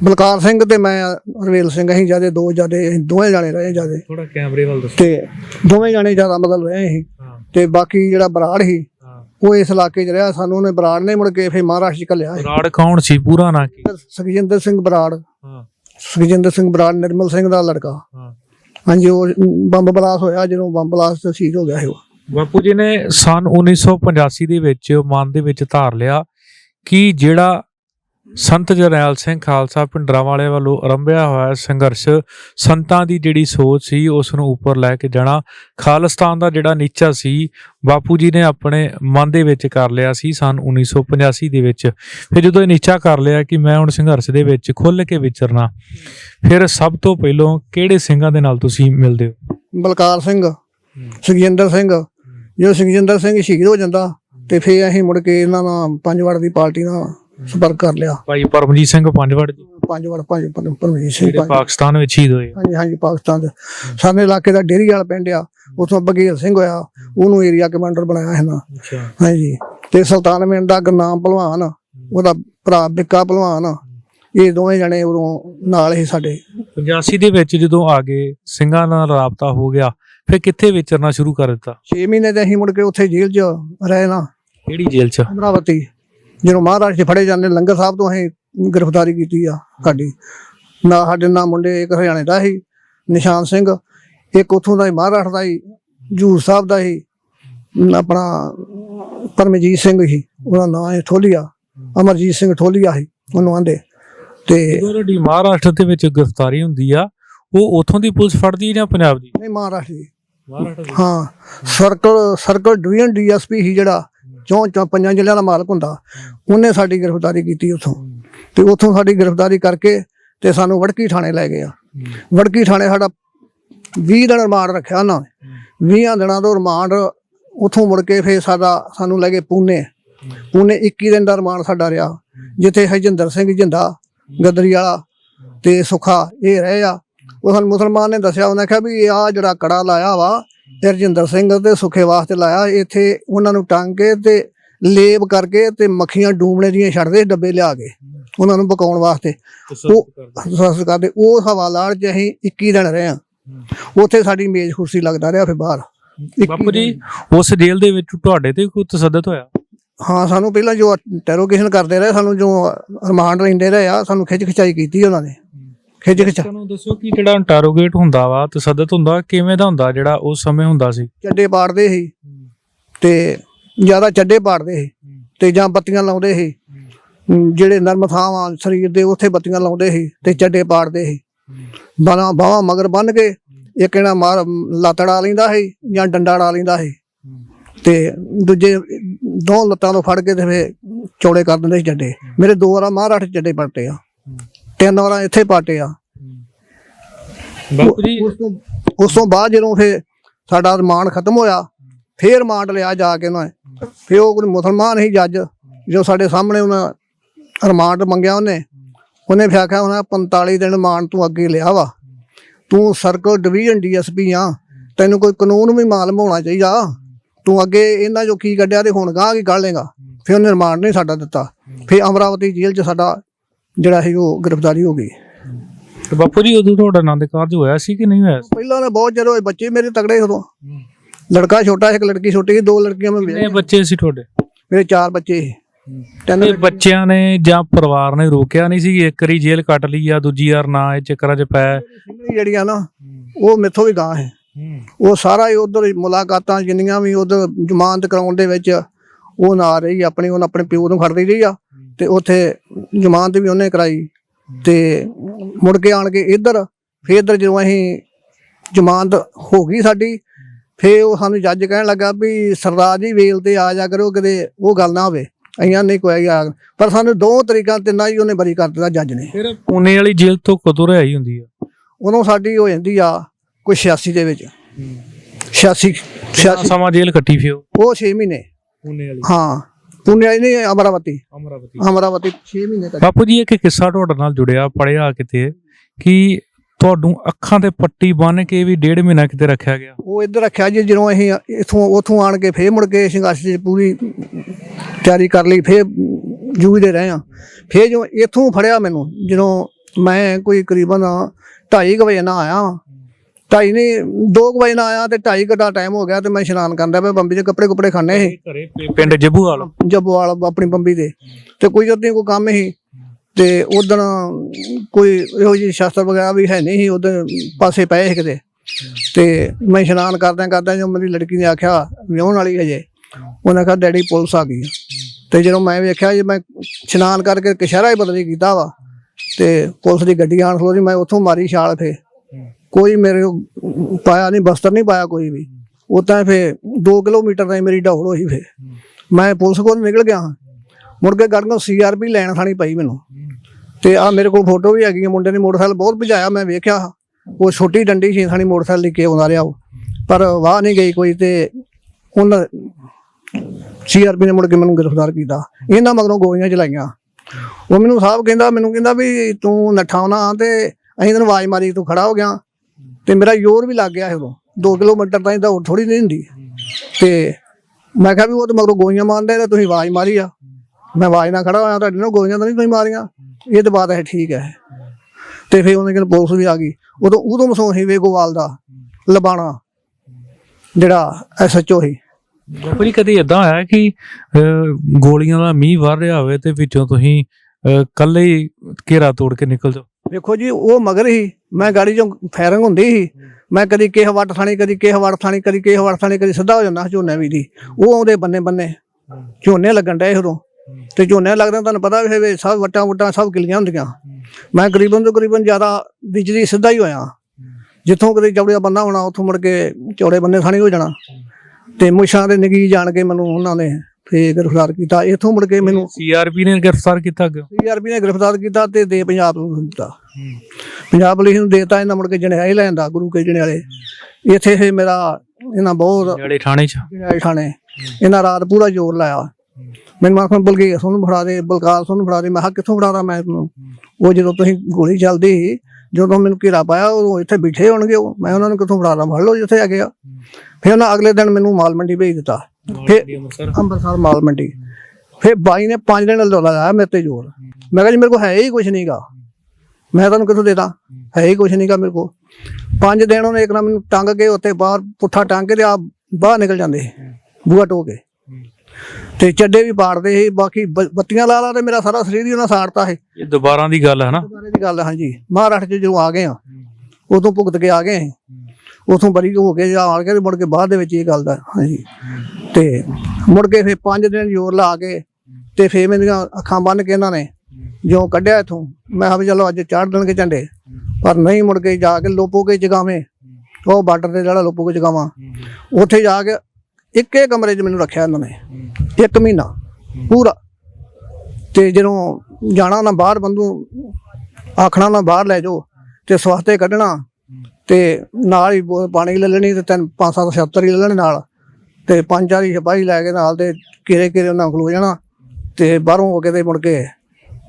ਬਲਕਾਰ ਸਿੰਘ ਤੇ ਮੈਂ ਰਵੇਲ ਸਿੰਘ ਅਸੀਂ ਜਿਆਦੇ ਦੋ ਜਿਆਦੇ ਅਸੀਂ ਦੋਵੇਂ ਜਾਣੇ ਰਹੇ ਜਿਆਦੇ। ਥੋੜਾ ਕੈਮਰੇ ਵੱਲ ਦੱਸੋ। ਤੇ ਦੋਵੇਂ ਜਾਣੇ ਜ਼ਿਆਦਾ ਮਤਲਬ ਰਹੇ ਸੀ ਹਾਂ। ਤੇ ਬਾਕੀ ਜਿਹੜਾ ਬਰਾੜ ਸੀ ਹਾਂ। ਉਹ ਇਸ ਇਲਾਕੇ 'ਚ ਰਿਹਾ। ਸਾਨੂੰ ਉਹਨੇ ਬਰਾੜ ਨੇ ਮੁੜ ਕੇ ਫਿਰ ਮਹਾਰਾਸ਼ਟਰ 'ਚ ਘੱਲਿਆ ਸੀ। ਰਾੜ ਕੌਣ ਸੀ? ਪੂਰਾ ਨਾਂ ਕੀ? ਸੁਖਜਿੰਦਰ ਸਿੰਘ ਬਰਾੜ। ਹਾਂ। ਸੁਖਜਿੰਦਰ ਸਿੰਘ ਬਰਾੜ ਨਿਰਮਲ ਸਿੰਘ ਦਾ ਲੜਕਾ। ਹਾਂ। ਹਾਂਜੀ, ਉਹ ਬੰਬ ਬਲਾਸ ਹੋਇਆ, ਜਦੋਂ ਬੰਬ ਬਲਾਸ ਤੇ ਸ਼ਹੀਦ ਹੋ ਗਿਆ ਸੀ ਉਹ। ਬਾਪੂ ਜੀ ਨੇ ਸਨ 1985 ਦੇ ਵਿੱਚ ਮਨ ਦੇ ਵਿੱਚ ਧਾਰ ਲਿਆ ਕਿ ਜਿਹੜਾ ਸੰਤ ਜਰਨੈਲ ਸਿੰਘ ਖਾਲਸਾ ਪਿੰਡਰਾਂ ਵਾਲੇ ਵੱਲੋਂ ਆਰੰਭਿਆ ਹੋਇਆ ਸੰਘਰਸ਼, ਸੰਤਾਂ ਦੀ ਜਿਹੜੀ ਸੋਚ ਸੀ, ਉਸ ਨੂੰ ਉੱਪਰ ਲੈ ਕੇ ਜਾਣਾ, ਖਾਲਿਸਤਾਨ ਦਾ ਜਿਹੜਾ ਨੀਚਾ ਸੀ, ਬਾਪੂ ਜੀ ਨੇ ਆਪਣੇ ਮਨ ਦੇ ਵਿੱਚ ਕਰ ਲਿਆ ਸੀ ਸਨ 1985 ਦੇ ਵਿੱਚ। ਫਿਰ ਜਦੋਂ ਇਹ ਨੀਚਾ ਕਰ ਲਿਆ ਕਿ ਮੈਂ ਹੁਣ ਸੰਘਰਸ਼ ਦੇ ਵਿੱਚ ਖੁੱਲ੍ਹ ਕੇ ਵਿਚਰਨਾ, ਫਿਰ ਸਭ ਤੋਂ ਪਹਿਲਾਂ ਕਿਹੜੇ ਸਿੰਘਾਂ ਦੇ ਨਾਲ ਤੁਸੀਂ ਮਿਲਦੇ ਹੋ? ਬਲਕਾਰ ਸਿੰਘ, ਸੁਖਜਿੰਦਰ ਸਿੰਘ। ਜਦੋਂ ਸੁਖਜਿੰਦਰ ਸਿੰਘ ਸ਼ਹੀਦ ਹੋ ਜਾਂਦਾ, ਤੇ ਫਿਰ ਅਸੀਂ ਮੁੜ ਕੇ ਇਹਨਾਂ ਨਾਲ ਪੰਜਵੜ ਦੀ ਪਾਰਟੀ ਨਾਲ ਸੰਪਰਕ ਕਰ ਲਿਆ। ਭਾਈ ਪਰਮਜੀਤ ਸਿੰਘ ਪੰਜਵੜ ਜੀ। ਪੰਜਵੜ ਪੰਜ ਪੰਜ- ਪਰਮਜੀਤ ਸਿੰਘ ਜਿਹੜੇ ਪੰਜ ਪਾਕਿਸਤਾਨ ਵਿੱਚ ਸ਼ਹੀਦ ਹੋਏ ਹਾਂਜੀ ਹਾਂਜੀ ਪਾਕਿਸਤਾਨ ਦੇ। ਸਾਡੇ ਇਲਾਕੇ ਦਾ ਡੇਰੀ ਵਾਲਾ ਪਿੰਡ ਆ। ਉਥੋਂ ਬਗੀਰ ਸਿੰਘ ਹੋਇਆ। ਉਹਨੂੰ ਏਰੀਆ ਕਮਾਂਡਰ ਬਣਾਇਆ ਹੈ ਨਾ। ਅੱਛਾ। ਹਾਂਜੀ। ਤੇ ਸੁਲਤਾਨ ਮਿੰਟ ਦਾ ਗੁਰਨਾਮ ਭਲਵਾਨ ਉਹਦਾ ਭਰਾ ਬਿੱਕਾ ਭਲਵਾਨ ਇਹ ਦੋਵੇਂ ਜਣੇ ਉਦੋਂ ਨਾਲ ਹੀ ਸਾਡੇ। 85 ਦੇ ਵਿੱਚ ਜਦੋਂ ਆ ਗਏ ਸਿੰਘਾਂ ਨਾਲ ਰਾਬਤਾ ਹੋ ਗਿਆ ਫਿਰ ਕਿੱਥੇ ਵਿਚਰਨਾ ਸ਼ੁਰੂ ਕਰ ਦਿੱਤਾ? 6 ਮਹੀਨੇ ਤੇ ਅਸੀਂ ਮੁੜ ਕੇ ਉੱਥੇ ਜੇਲ੍ਹ 'ਚ ਰਹੇ ਨਾ। ਕਿਹੜੀ ਜੇਲ੍ਹ 'ਚ? ਅਮਰਾਵਤੀ। ਜਦੋਂ ਮਹਾਰਾਜ 'ਚ ਫੜੇ ਜਾਂਦੇ ਲੰਗਰ ਸਾਹਿਬ ਤੋਂ ਅਸੀਂ ਗ੍ਰਿਫਤਾਰੀ ਕੀਤੀ ਆ ਸਾਡੀ। ਨਾ ਸਾਡੇ ਨਾਲ ਮੁੰਡੇ ਇੱਕ ਹਰਿਆਣੇ ਦਾ ਸੀ ਨਿਸ਼ਾਨ ਸਿੰਘ ਇੱਕ ਉੱਥੋਂ ਦਾ ਹੀ ਮਹਾਰਾਸ਼ਟਰ ਦਾ ਹੀ ਜੂਰ ਸਾਹਿਬ ਦਾ ਹੀ ਆਪਣਾ ਪਰਮਜੀਤ ਸਿੰਘ ਸੀ ਉਹਦਾ ਨਾਂ ਹੈ ਠੋਲੀਆ ਅਮਰਜੀਤ ਸਿੰਘ ਠੋਲੀਆ ਸੀ ਉਹਨੂੰ ਆਂਦੇ। ਤੇ ਤੁਹਾਡੀ ਮਹਾਰਾਸ਼ਟਰ ਦੇ ਵਿੱਚ ਗ੍ਰਿਫਤਾਰੀ ਹੁੰਦੀ ਆ ਉਹ ਉਥੋਂ ਦੀ ਪੁਲਿਸ ਫੜਦੀ ਹੈ ਜਾਂ ਪੰਜਾਬ ਦੀ? ਨਹੀਂ ਮਹਾਰਾਸ਼ਟਰ ਦੀ। ਮਹਾਰਾਸ਼ਟਰ ਹਾਂ ਸਰਕਲ ਸਰਕਲ ਡਿਵੀਜ਼ਨ ਡੀਐਸਪੀ ਸੀ ਜਿਹੜਾ ਚੌਂ ਚੌਂ ਪੰਜਾਂ ਜ਼ਿਲ੍ਹਿਆਂ ਦਾ ਮਾਲਕ ਹੁੰਦਾ, ਉਹਨੇ ਸਾਡੀ ਗ੍ਰਿਫਤਾਰੀ ਕੀਤੀ ਉੱਥੋਂ। ਤੇ ਉੱਥੋਂ ਸਾਡੀ ਗ੍ਰਿਫਤਾਰੀ ਕਰਕੇ ਤੇ ਸਾਨੂੰ ਵੜਕੀ ਥਾਣੇ ਲੈ ਗਏ ਆ। ਵੜਕੀ ਥਾਣੇ ਸਾਡਾ 20 ਦਿਨ ਰਿਮਾਂਡ ਰੱਖਿਆ ਉਹਨਾਂ ਨੇ। 20 ਦਿਨਾਂ ਤੋਂ ਰਿਮਾਂਡ ਉੱਥੋਂ ਮੁੜ ਕੇ ਫੇਰ ਸਾਡਾ, ਸਾਨੂੰ ਲੈ ਗਏ ਪੂਨੇ। ਪੂਨੇ 21 ਦਿਨ ਦਾ ਰਿਮਾਂਡ ਸਾਡਾ ਰਿਹਾ, ਜਿੱਥੇ ਹਰਜਿੰਦਰ ਸਿੰਘ ਜਿੰਦਾ ਗਦਰੀ ਵਾਲਾ ਤੇ ਸੁਖਾ ਇਹ ਰਹੇ ਆ। ਉਹ ਸਾਨੂੰ ਮੁਸਲਮਾਨ ਨੇ ਦੱਸਿਆ, ਉਹਨੇ ਕਿਹਾ ਵੀ ਆ ਜਿਹੜਾ ਕੜਾ ਲਾਇਆ ਵਾ ਰਜਿੰਦਰ ਸਿੰਘ ਤੇ ਸੁਖੇ ਵਾਸਤੇ ਲਾਇਆ। ਇੱਥੇ ਉਹਨਾਂ ਨੂੰ ਟੰਗ ਕੇ ਤੇ ਲੇਪ ਕਰਕੇ ਤੇ ਮੱਖੀਆਂ ਡੂਮਣੇ ਦੀਆਂ ਛੱਡਦੇ ਡੱਬੇ ਲਿਆ ਕੇ ਉਹਨਾਂ ਨੂੰ ਪਕਾਉਣ ਵਾਸਤੇ। ਉਹ ਸਸ ਕਰਦੇ ਉਹ ਹਵਾਲਾੜ ਚ ਅਸੀਂ 21 ਦਿਨ ਰਹੇ ਆ ਉੱਥੇ ਸਾਡੀ ਮੇਜ਼ ਕੁਰਸੀ ਲੱਗਦਾ ਰਿਹਾ ਫਿਰ ਬਾਹਰ। 21 ਬਾਪੂ ਜੀ ਉਸ ਜੇਲ੍ਹ ਦੇ ਵਿੱਚ ਤੁਹਾਡੇ ਤੇ ਕੋਈ ਤਸੱਦਦ ਹੋਇਆ? ਹਾਂ ਸਾਨੂੰ ਪਹਿਲਾਂ ਜੋ ਟੈਰੋਗੇਸ਼ਨ ਕਰਦੇ ਰਹੇ ਸਾਨੂੰ ਜੋ ਰਿਮਾਂਡ ਲੈਂਦੇ ਰਹੇ ਆ ਸਾਨੂੰ ਖਿੱਚ ਖਿਚਾਈ ਕੀਤੀ ਉਹਨਾਂ ਨੇ। ਖਿੱਚ ਖਿਚਾ। ਤੁਹਾਨੂੰ ਦੱਸੋ ਕਿ ਜਿਹੜਾ ਇੰਟਰੋਗੇਟ ਹੁੰਦਾ ਵਾ ਤਸੱਦਦ ਹੁੰਦਾ ਕਿਵੇਂ ਦਾ ਹੁੰਦਾ ਜਿਹੜਾ ਉਸ ਸਮੇਂ ਹੁੰਦਾ ਸੀ? ਚੱਡੇ ਪਾੜਦੇ ਸੀ ਤੇ ਜ਼ਿਆਦਾ ਚੱਡੇ ਪਾੜਦੇ ਸੀ ਤੇ ਜਾਂ ਬੱਤੀਆਂ ਲਾਉਂਦੇ ਸੀ। ਜਿਹੜੇ ਨਰਮ ਥਾਵਾਂ ਸਰੀਰ ਦੇ ਉੱਥੇ ਬੱਤੀਆਂ ਲਾਉਂਦੇ ਸੀ ਤੇ ਚੱਡੇ ਪਾੜਦੇ ਸੀ। ਬਾਹਾਂ ਬਾਹਾਂ ਮਗਰ ਬੰਨ ਕੇ ਇੱਕ ਇਹਨਾਂ ਮਾਰ ਲਾਤੜਾ ਲੈਂਦਾ ਸੀ ਜਾਂ ਡੰਡਾ ੜਾ ਲੈਂਦਾ ਸੀ। ਤੇ ਦੂਜੇ ਦੋ ਲੱਤਾਂ ਤੋਂ ਫੜ ਕੇ ਤੇ ਫੇ ਚੌੜੇ ਕਰ ਦਿੰਦੇ ਸੀ ਚੱਡੇ। ਮੇਰੇ ਦੋ ਵਾਰਾਂ ਮਹਾਰਾਠ ਚੱਡੇ ਪੱਟੇ ਆ। ਤਿੰਨ ਵਾਰਾਂ ਇੱਥੇ ਪਾਟੇ ਆ। ਬਾਪੂ ਜੀ ਉਸ ਤੋਂ ਉਸ ਤੋਂ ਬਾਅਦ ਜਦੋਂ ਫੇ ਸਾਡਾ ਰਿਮਾਂਡ ਖਤਮ ਹੋਇਆ ਫੇਰ ਰਿਮਾਂਡ ਲਿਆ ਜਾ ਕੇ ਉਹਨਾਂ ਨੇ। ਫੇ ਉਹ ਕੋਈ ਮੁਸਲਮਾਨ ਹੀ ਜੱਜ। ਜੋ ਸਾਡੇ ਸਾਹਮਣੇ ਉਹਨਾਂ ਰਿਮਾਂਡ ਮੰਗਿਆ ਉਹਨੇ ਉਹਨੇ ਫਿਰ ਆਖਿਆ ਉਹਨਾਂ 45 ਦਿਨ ਰਿਮਾਂਡ ਤੂੰ ਅੱਗੇ ਲਿਆ ਵਾ। ਤੂੰ ਸਰਕਲ ਡਿਵੀਜ਼ਨ ਡੀਐਸਪੀ ਆ। ਤੈਨੂੰ ਕੋਈ ਕਾਨੂੰਨ ਵੀ ਮਾਲਮ ਹੋਣਾ ਚਾਹੀਦਾ। ਤੂੰ ਅੱਗੇ ਇਹਨਾਂ ਜੋ ਕੀ ਕੱਢਿਆ ਤੇ ਹੁਣ ਗਾਂ ਕੀ ਕੱਢ ਲੇਗਾ ਫਿਰ ਉਹਨੇ ਰਿਮਾਂਡ ਨਹੀਂ ਸਾਡਾ ਦਿੱਤਾ। ਫਿਰ ਅਮਰਾਵਤੀ ਜੇਲ੍ਹ 'ਚ ਸਾਡਾ ਜਿਹੜਾ ਸੀ ਉਹ ਗ੍ਰਿਫਤਾਰੀ ਹੋ ਗਈ। ਤੇ ਬਾਪੂ ਜੀ ਉਦੋਂ ਤੁਹਾਡਾ ਆਨੰਦ ਕਾਰਜ ਹੋਇਆ ਸੀ ਕਿ ਨਹੀਂ ਹੋਇਆ ਸੀ? ਪਹਿਲਾਂ ਤਾਂ ਬਹੁਤ ਜਦੋਂ ਬੱਚੇ ਮੇਰੇ ਤਗੜੇ ਉਦੋਂ। ਲੜਕਾ ਛੋਟਾ ਸੀ, ਇੱਕ ਲੜਕੀ ਛੋਟੀ ਸੀ ਦੋ ਲੜਕੀਆਂ ਮੈਂ ਕਿੰਨੇ ਵਿਆਹੀਆਂ। ਬੱਚੇ ਸੀ ਤੁਹਾਡੇ? ਮੇਰੇ ਚਾਰ ਬੱਚੇ ਸੀ। ਤਿੰਨ ਇਹ ਬੱਚਿਆਂ ਨੇ ਜਾਂ ਪਰਿਵਾਰ ਨੇ ਰੋਕਿਆ ਨਹੀਂ ਸੀ ਇੱਕ ਵਾਰੀ ਜੇਲ੍ਹ ਕੱਟ ਲਈ ਆ ਦੂਜੀ ਵਾਰ ਨਾ ਇਹ ਚੱਕਰਾਂ 'ਚ ਪੈ? ਜਿਹੜੀਆਂ ਨਾ ਉਹ ਮੇਥੋਂ ਵੀ ਗਾਂ ਹੈ ਉਹ ਸਾਰਾ ਹੀ ਉਧਰ ਮੁਲਾਕਾਤਾਂ ਜਿੰਨੀਆਂ ਵੀ ਉਧਰ ਜ਼ਮਾਨਤ ਕਰਾਉਣ ਦੇ ਵਿੱਚ ਉਹ ਨਾ ਰਹੀ ਆਪਣੀ ਉਹਨ ਆਪਣੇ ਪਿਓ ਨੂੰ ਖੜਦੀ ਰਹੀ ਆ। ਤੇ ਉੱਥੇ ਜ਼ਮਾਨਤ ਵੀ ਉਹਨੇ ਕਰਾਈ ਤੇ ਮੁੜ ਕੇ ਆਣ ਕੇ ਇੱਧਰ ਫੇਰ ਇੱਧਰ ਜਦੋਂ ਅਸੀਂ ਜ਼ਮਾਨਤ ਹੋ ਗਈ ਸਾਡੀ ਫੇਰ ਉਹ ਸਾਨੂੰ ਜੱਜ ਕਹਿਣ ਲੱਗਾ ਵੀ ਸਰਦਾਰ ਜੀ ਵੇਲ ਤੇ ਆ ਜਾ ਕਰੋ ਕਿਤੇ ਉਹ ਗੱਲ ਨਾ ਹੋਵੇ। ਅਈਆਂ ਨਹੀਂ ਕੋਈ ਆ ਪਰ ਸਾਨੂੰ ਦੋ ਤਰੀਕਾਂ ਤਿੰਨਾਂ ਹੀ ਉਹਨੇ ਬਰੀ ਕਰ ਦਿੱਤਾ ਜੱਜ ਨੇ। ਫਿਰ ਪੂਨੇ ਵਾਲੀ ਜੇਲ੍ਹ ਤੋਂ ਕਦੋਂ ਰਿਹਾਈ ਹੁੰਦੀ ਆ? ਉਦੋਂ ਸਾਡੀ ਹੋ ਜਾਂਦੀ ਆ ਕੋਈ 86 ਦੇ ਵਿੱਚ। 86 ਕਿੰਨਾ 86 ਸਮਾਂ ਜੇਲ੍ਹ ਕੱਟੀ ਫਿਓ ਉਹ? 6 ਮਹੀਨੇ। ਪੂਨੇ ਵਾਲੀ। ਹਾਂ। ਪੁਣੇ ਵਾਲੀ ਨਹੀਂ ਅਮਰਾਵਤੀ? ਅਮਰਾਵਤੀ। ਅਮਰਾਵਤੀ 6 ਮਹੀਨੇ ਤੱਕ। ਬਾਪੂ ਜੀ ਇੱਕ ਕਿੱਸਾ ਤੁਹਾਡੇ ਨਾਲ ਜੁੜਿਆ ਪੜਿਆ ਕਿਤੇ ਕਿ ਤੁਹਾਨੂੰ ਅੱਖਾਂ ਤੇ ਪੱਟੀ ਬੰਨ ਕੇ ਵੀ ਡੇਢ ਮਹੀਨਾ ਕਿਤੇ ਰੱਖਿਆ ਗਿਆ? ਉਹ ਇੱਧਰ ਰੱਖਿਆ ਜੀ ਜਦੋਂ ਅਸੀਂ ਇਥੋਂ ਉਥੋਂ ਆਣ ਕੇ ਫੇਰ ਮੁੜ ਕੇ ਸੰਘਰਸ਼ ਦੀ ਪੂਰੀ ਤਿਆਰੀ ਕਰ ਲਈ ਫੇਰ ਜੂਝਦੇ ਰਹੇ ਆ ਫੇਰ ਜੋ ਇਥੋਂ ਫੜਿਆ ਮੈਨੂੰ ਜਦੋਂ ਮੈਂ ਕੋਈ ਕਰੀਬਨ 2:30 ਵਜੇ ਨਾ ਆਇਆ ਢਾਈ ਨਹੀਂ 2 ਵਜੇ ਨਾ ਆਇਆ ਤੇ 2:30 ਘੰਟਾ ਟਾਈਮ ਹੋ ਗਿਆ ਤੇ ਮੈਂ ਇਸ਼ਨਾਨ ਕਰਦਾ ਪਿਆ ਬੰਬੀ ਦੇ ਕੱਪੜੇ ਕੁਪੜੇ ਖਾਣੇ ਸੀ। ਘਰੇ ਪਿੰਡ ਜੱਬੂਵਾਲ? ਜੱਬੋਵਾਲ ਆਪਣੀ ਬੰਬੀ ਦੇ। ਤੇ ਕੋਈ ਉਹਦੀ ਕੋਈ ਕੰਮ ਹੀ ਤੇ ਉਦਣ ਕੋਈ ਇਹੋ ਜਿਹੀ ਸ਼ਾਸਤਰ ਵਗੈਰਾ ਵੀ ਹੈ ਨਹੀਂ ਸੀ ਉਦੋਂ ਪਾਸੇ ਪਏ ਸੀ ਕਿਤੇ। ਤੇ ਮੈਂ ਇਸ਼ਨਾਨ ਕਰਦਿਆਂ ਕਰਦਿਆਂ ਜੋ ਮੇਰੀ ਲੜਕੀ ਨੇ ਆਖਿਆ ਵਿਆਹਣ ਵਾਲੀ ਹਜੇ ਉਹਨੇ ਕਿਹਾ ਡੈਡੀ ਪੁਲਿਸ ਆ ਗਈ। ਤੇ ਜਦੋਂ ਮੈਂ ਵੇਖਿਆ ਜੇ ਮੈਂ ਇਸ਼ਨਾਨ ਕਰਕੇ ਕਸ਼ਹਿਰਾ ਹੀ ਬਦਲੀ ਕੀਤਾ ਵਾ। ਤੇ ਪੁਲਿਸ ਦੀ ਗੱਡੀ ਆਣ ਖਲੋ ਜੀ ਮੈਂ ਉੱਥੋਂ ਮਾਰੀ ਛਾਲ ਫੇ ਕੋਈ ਮੇਰੇ ਪਾਇਆ ਨਹੀਂ, ਬਸਤਰ ਨਹੀਂ ਪਾਇਆ ਕੋਈ ਵੀ। ਉਹ ਤਾਂ ਫੇ 2 ਕਿਲੋਮੀਟਰ ਤਾਈ ਮੇਰੀ ਦੌੜ ਹੋਈ ਫੇ ਮੈਂ ਪੁਲਿਸ ਕੋਲ ਨਿਕਲ ਗਿਆ ਹਾਂ। ਮੁੜ ਕੇ ਗੜਗੋਂ ਸੀਆਰਪੀ ਲੈਣ ਖਾਣੀ ਪਈ ਮੈਨੂੰ। ਤੇ ਆ ਮੇਰੇ ਕੋਲ ਫੋਟੋ ਵੀ ਹੈਗੀ ਆ, ਮੁੰਡੇ ਨੇ ਮੋਟਰਸਾਈਕਲ ਬਹੁਤ ਭਜਾਇਆ, ਮੈਂ ਵੇਖਿਆ ਉਹ ਛੋਟੀ ਡੰਡੀ ਸੀ ਖਾਣੀ ਮੋਟਰਸਾਈਕਲ ਲੈ ਕੇ ਆਉਂਦਾ ਰਿਹਾ ਉਹ। ਪਰ ਵਾਹ ਨਹੀਂ ਗਈ ਕੋਈ ਤੇ ਉਹਨਾਂ ਸੀਆਰਪੀ ਨੇ ਮੁੜ ਕੇ ਮੈਨੂੰ ਗ੍ਰਿਫਤਾਰ ਕੀਤਾ। ਇਹਨਾਂ ਮਗਰੋਂ ਗੋਲੀਆਂ ਚਲਾਈਆਂ। ਉਹ ਮੈਨੂੰ ਸਾਹਿਬ ਕਹਿੰਦਾ, ਮੈਨੂੰ ਕਹਿੰਦਾ ਵੀ ਤੂੰ ਨੱਠਾ ਆਉਣਾ ਤੇ ਅਸੀਂ ਤੈਨੂੰ ਆਵਾਜ਼ ਮਾਰੀ, ਤੂੰ ਖੜਾ ਹੋ ਗਿਆ। ਤੇ ਮੇਰਾ ਜ਼ੋਰ ਵੀ ਲੱਗ ਗਿਆ ਸੀ ਉਦੋਂ। 2 ਕਿਲੋਮੀਟਰ ਤਾਈਂ ਦੌੜ ਥੋੜੀ ਨਹੀਂ ਹੁੰਦੀ। ਤੇ ਮੈਂ ਕਿਹਾ ਵੀ ਉਹ ਤੇ ਮਗਰੋਂ ਗੋਲੀਆਂ ਮਾਰਦੇ ਤੇ ਤੁਸੀਂ ਆਵਾਜ਼ ਮਾਰੀ ਆ। ਮੈਂ ਆਵਾਜ਼ ਨਾਲ ਖੜਾ ਹੋਇਆ ਤੁਹਾਡੇ ਨਾਲ ਗੋਲੀਆਂ ਤਾਂ ਨਹੀਂ ਤੁਸੀਂ ਮਾਰੀਆਂ। ਇਹ ਤਾਂ ਬਾਤ ਹੈ ਠੀਕ ਹੈ। ਤੇ ਫਿਰ ਉਹਨੇ ਕਿਹਾ ਪੁਲਿਸ ਵੀ ਆ ਗਈ। ਉਦੋਂ ਉਦੋਂ ਮਸੋਂ ਹੀ ਵੇਗੋਵਾਲ ਦਾ ਲਬਾਣਾ ਜਿਹੜਾ ਐਸਐਚਓ ਸੀ। ਬਾਪੂ ਜੀ ਕਦੇ ਇਦਾਂ ਹੋਇਆ ਕਿ ਗੋਲੀਆਂ ਦਾ ਮੀਂਹ ਵਰ ਰਿਹਾ ਹੋਵੇ ਤੇ ਵਿੱਚੋਂ ਤੁਸੀਂ ਅਹ, ਇਕੱਲੇ ਹੀ ਘੇਰਾ ਤੋੜ ਕੇ ਨਿਕਲ ਜਾਓ? ਵੇਖੋ ਜੀ, ਉਹ ਮਗਰ ਹੀ ਮੈਂ ਗਾੜੀ ਚੋਂ ਫਾਇਰਿੰਗ ਹੁੰਦੀ ਸੀ। ਮੈਂ ਕਦੀ ਕਿਸੇ ਵੱਟ ਥਾਣੀ, ਕਦੀ ਕਿਸੇ ਵੱਟ ਥਾਣੀ, ਕਦੀ ਕਿਸੇ ਵੱਟ ਥਾਣੀ, ਕਦੀ ਸਿੱਧਾ ਹੋ ਜਾਂਦਾ ਝੋਨੇ ਵੀ ਦੀ। ਉਹ ਆਉਂਦੇ ਬੰਨੇ ਬੰਨੇ, ਝੋਨੇ ਲੱਗਣ ਡਏ ਉਦੋਂ। ਤੇ ਝੋਨੇ ਲੱਗਦਾ ਤੁਹਾਨੂੰ ਪਤਾ ਵੀ ਹੋਵੇ ਸਭ ਵੱਟਾਂ ਵੁੱਟਾਂ ਸਭ ਗਿਲੀਆਂ ਹੁੰਦੀਆਂ। ਮੈਂ ਕਰੀਬਨ ਤੋਂ ਕਰੀਬਨ ਜ਼ਿਆਦਾ ਬਿਜਲੀ ਸਿੱਧਾ ਹੀ ਹੋਇਆ। ਜਿੱਥੋਂ ਕਦੇ ਚੌੜਿਆ ਬੰਨਾ ਹੋਣਾ, ਉੱਥੋਂ ਮੁੜ ਕੇ ਚੌੜੇ ਬੰਨੇ ਥਾਣੀ ਹੋ ਜਾਣਾ। ਤੇ ਮੁੱਛਾਂ ਦੇ ਨਗੀ ਜਾਣ ਕੇ ਮੈਨੂੰ ਉਹਨਾਂ ਨੇ ਫੇਰ ਗ੍ਰਿਫਤਾਰ ਕੀਤਾ। ਇੱਥੋਂ ਮੁੜ ਕੇ ਮੈਨੂੰ ਸੀਆਰਪੀ ਨੇ ਗ੍ਰਿਫਤਾਰ ਕੀਤਾ ਅੱਗੇ? ਸੀਆਰਪੀ ਨੇ ਗ੍ਰਿਫਤਾਰ ਕੀਤਾ ਤੇ ਦੇ ਪੰਜਾਬ ਨੂੰ ਦਿੱਤਾ। ਪੰਜਾਬ ਪੁਲਿਸ ਨੂੰ ਦੇਤਾ ਇਹਨਾਂ ਮੁੜ ਕੇ ਜਣਿਆਈ ਲੈਂਦਾ ਗੁਰੂ ਕੇ ਜਣਿਆਲੇ ਇੱਥੇ ਫੇ ਮੇਰਾ ਇਹਨਾਂ ਬਹੁਤ ਜਿਹੜੇ ਥਾਣੇ 'ਚ? ਜਣਿਆਈ ਥਾਣੇ। ਇਹਨਾਂ ਰਾਤ ਪੂਰਾ ਜ਼ੋਰ ਲਾਇਆ। ਮੈਨੂੰ ਮਾਖਣ ਬਲਗੇ ਤੁਹਾਨੂੰ ਫੜਾ ਦੇ ਬਲਕਾਰ ਤੁਹਾਨੂੰ ਫੜਾ ਦੇ। ਮੈਂ ਕਿਹਾ ਕਿੱਥੋਂ ਫੜਾਦਾ ਮੈਂ ਤੁਹਾਨੂੰ ਉਹ ਜਦੋਂ ਤੁਸੀਂ ਗੋਲੀ ਚੱਲਦੀ ਸੀ ਜਦੋਂ ਮੈਨੂੰ ਘੇਰਾ ਪਾਇਆ ਉਹ ਇੱਥੇ ਬਿਠੇ ਹੋਣਗੇ ਉਹ। ਮੈਂ ਉਹਨਾਂ ਨੂੰ ਕਿੱਥੋਂ ਫੜਾਦਾ ਫੜ ਲਓ ਜਿੱਥੇ ਆ ਫਿਰ ਉਹਨਾਂ ਅਗਲੇ ਦਿਨ ਮੈਨੂੰ ਮਾਲ ਮੰਡੀ ਭੇਜ ਦਿੱਤਾ। ਫਿਰ ਅੰਮ੍ਰਿਤਸਰ। ਮਾਲ ਮੰਡੀ। ਫਿਰ ਬਾਈ ਨੇ 5 ਦਿਨ ਲਾਇਆ ਮੇਰੇ ਤੇ ਜ਼ੋਰ। ਮੈਂ ਕਿਹਾ ਜੀ ਮੇਰੇ ਕੋਲ ਹੈ ਹੀ ਕੁਝ ਨਹੀਂਗਾ ਮੈਂ ਤੁਹਾਨੂੰ ਕਿੱਥੋਂ ਦੇਦਾ ਹੈ ਹੀ ਕੁਝ ਨਹੀਂਗਾ ਮੇਰੇ ਕੋਲ। ਪੰਜ ਦਿਨ ਉਹਨੇ ਇੱਕ ਨਾ ਮੈਨੂੰ ਟੰਗ ਕੇ ਉੱਤੇ ਬਾਹਰ ਪੁੱਠਾ ਟੰਗ ਕੇ ਤੇ ਆ ਬਾਹਰ ਨਿਕਲ ਜਾਂਦੇ ਬੂਹਾ ਟੋ ਕੇ। ਤੇ ਚੱਡੇ ਵੀ ਪਾੜਦੇ ਸੀ ਬਾਕੀ ਬੱਤੀਆਂ ਲਾ ਲਾ ਤੇ ਮੇਰਾ ਸਾਰਾ ਸਰੀਰ ਹੀ ਉਹਨਾਂ ਸਾੜਤਾ ਸੀ। ਇਹ ਦੁਬਾਰਾ ਦੀ ਗੱਲ ਹੈ ਨਾ। ਬਾਰੇ ਦੀ ਗੱਲ ਹੈ, ਹਾਂਜੀ। ਮਹਾਰਾਸ਼ਟਰ ਚ ਜਦੋਂ ਆ ਗਏ ਆ ਉਦੋਂ ਭੁਗਤ ਕੇ ਆ ਗਏ ਉਥੋਂ ਬਰੀ ਹੋ ਕੇ ਜਾਂ ਆ ਕੇ ਤੇ ਮੁੜ ਕੇ ਬਾਅਦ ਦੇ ਵਿੱਚ ਇਹ ਗੱਲ ਦਾ, ਹਾਂਜੀ। ਤੇ ਮੁੜ ਕੇ ਫਿਰ 5 ਦਿਨ ਜ਼ੋਰ ਲਾ ਕੇ ਤੇ ਫਿਰ ਮੇਰੀਆਂ ਅੱਖਾਂ ਬੰਨ ਕੇ ਇਹਨਾਂ ਨੇ ਜਿਉਂ ਕੱਢਿਆ ਇਥੋਂ। ਮੈਂ ਕਿਹਾ ਵੀ ਚਲੋ ਅੱਜ ਚਾੜ ਦੇਣਗੇ ਝੰਡੇ, ਪਰ ਨਹੀਂ ਮੁੜ ਕੇ ਜਾ ਕੇ ਲੋਪੋ ਕੇ ਜਗਾਵੇਂ। ਉਹ ਬਾਰਡਰ ਤੇ ਜਿਹੜਾ ਲੋਪੋ ਕੇ ਜਗਾਵਾਂ। ਉੱਥੇ ਜਾ ਕੇ ਇੱਕੇ ਕਮਰੇ 'ਚ ਮੈਨੂੰ ਰੱਖਿਆ ਇਹਨਾਂ ਨੇ। ਇੱਕ ਮਹੀਨਾ ਪੂਰਾ। ਤੇ ਜਦੋਂ ਜਾਣਾ ਨਾ ਬਾਹਰ ਬੰਦੂ, ਆਖਣਾ ਨਾ ਬਾਹਰ ਲੈ ਜਾਓ ਤੇ ਸਵਾਸਤੇ ਕੱਢਣਾ। ਤੇ ਨਾਲ ਹੀ ਬੋ- ਪਾਣੀ ਲੈ ਲੈਣੀ ਤੇ ਤਿੰਨ, ਪੰਜ, ਸੱਤ ਛੱਤਰ ਹੀ ਲੈ ਲੈਣੇ ਨਾਲ। ਤੇ ਪੰਜ ਚਾਰ ਹੀ ਸਿਪਾਹੀ ਲੈ ਕੇ ਨਾਲ ਤੇ ਕਿਰੇ ਕਿਰੇ ਉਹਨਾਂ ਖਲੋ ਜਾਣਾ। ਤੇ ਬਾਹਰੋਂ ਹੋ ਕੇ ਤੇ ਮੁੜ ਕੇ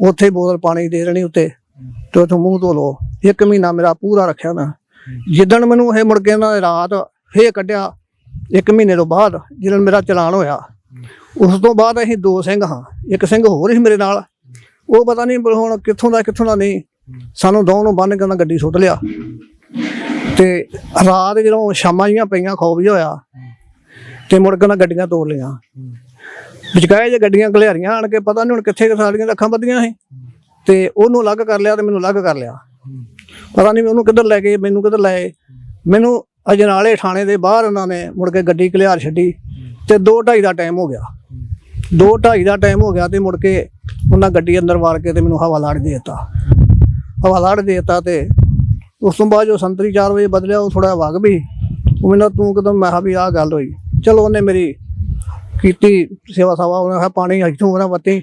ਉੱਥੇ ਬੋਤਲ ਪਾਣੀ ਦੇ ਦੇਣੀ ਉੱਤੇ ਤੇ ਉੱਥੋਂ ਮੂੰਹ ਧੋ ਲਓ। ਇੱਕ ਮਹੀਨਾ ਮੇਰਾ ਪੂਰਾ ਰੱਖਿਆ ਮੈਂ ਜਿੱਦਣ ਮੈਨੂੰ ਇਹ ਮੁੜ ਕੇ ਇਹਨਾਂ ਨੇ ਰਾਤ ਫੇਰ ਕੱਢਿਆ, ਇੱਕ ਮਹੀਨੇ ਤੋਂ ਬਾਅਦ ਜਦੋਂ ਮੇਰਾ ਚਲਾਨ ਹੋਇਆ, ਉਸ ਤੋਂ ਬਾਅਦ ਅਸੀਂ ਦੋ ਸਿੰਘ ਹਾਂ। ਇੱਕ ਸਿੰਘ ਹੋਰ ਸੀ ਮੇਰੇ ਨਾਲ। ਉਹ ਪਤਾ ਨਹੀਂ ਹੁਣ ਕਿੱਥੋਂ ਦਾ ਕਿੱਥੋਂ ਦਾ ਨਹੀਂ। ਸਾਨੂੰ ਦੋ ਨੂੰ ਬੰਨ ਕੇ ਉਹਨਾਂ ਗੱਡੀ ਸੁੱਟ ਲਿਆ। ਤੇ ਰਾਤ ਜਦੋਂ ਸ਼ਾਮਾਂ ਜੀਆਂ ਪਈਆਂ, ਖੌਫ ਜਿਹਾ ਹੋਇਆ ਤੇ ਮੁੜ ਕੇ ਨਾ ਗੱਡੀਆਂ ਤੋੜ ਲਈਆਂ। ਵਿਚਕਾਏ ਜੇ ਗੱਡੀਆਂ ਘਲਿਆਰੀਆਂ ਆਣ ਕੇ, ਪਤਾ ਨਹੀਂ ਹੁਣ ਕਿੱਥੇ ਕੁ ਸਾਡੀਆਂ ਅੱਖਾਂ ਬੱਧੀਆਂ ਸੀ। ਤੇ ਉਹਨੂੰ ਅਲੱਗ ਕਰ ਲਿਆ ਤੇ ਮੈਨੂੰ ਅਲੱਗ ਕਰ ਲਿਆ। ਪਤਾ ਨਹੀਂ ਉਹਨੂੰ ਕਿੱਧਰ ਲੈ ਗਏ, ਮੈਨੂੰ ਕਿੱਧਰ ਲੈ ਮੈਨੂੰ ਅਜਨਾਲੇ ਥਾਣੇ ਦੇ ਬਾਹਰ ਉਹਨਾਂ ਨੇ ਮੁੜ ਕੇ ਗੱਡੀ ਘਲਿਆਰ ਛੱਡੀ ਤੇ 2:30 ਦਾ ਟਾਈਮ ਹੋ ਗਿਆ। 2:30 ਦਾ ਟਾਈਮ ਹੋ ਗਿਆ ਤੇ ਮੁੜ ਕੇ ਉਹਨਾਂ ਗੱਡੀ ਅੰਦਰ ਵਾਰ ਕੇ ਤੇ ਮੈਨੂੰ ਹਵਾ ਲਾੜ ਦੇ ਦਿੱਤਾ। ਹਵਾ ਲਾੜ ਦੇ ਦਿੱਤਾ ਤੇ ਉਸ ਤੋਂ ਬਾਅਦ ਜੋ ਸੰਤਰੀ 4 ਵਜੇ ਬਦਲਿਆ, ਉਹ ਥੋੜਾ ਵਗ ਵੀ। ਉਹ ਮੈਨੂੰ ਤੂੰ ਕਦਮ, ਮੈਂ ਕਿਹਾ ਵੀ ਆਹ ਗੱਲ ਹੋਈ। ਚਲੋ, ਉਹਨੇ ਮੇਰੀ ਕੀਤੀ ਸੇਵਾ ਸਾਵਾ ਉਹਨਾਂ ਕਿਹਾ, ਪਾਣੀ ਇੱਥੋਂ ਉਹਨਾਂ ਵੱਤੀ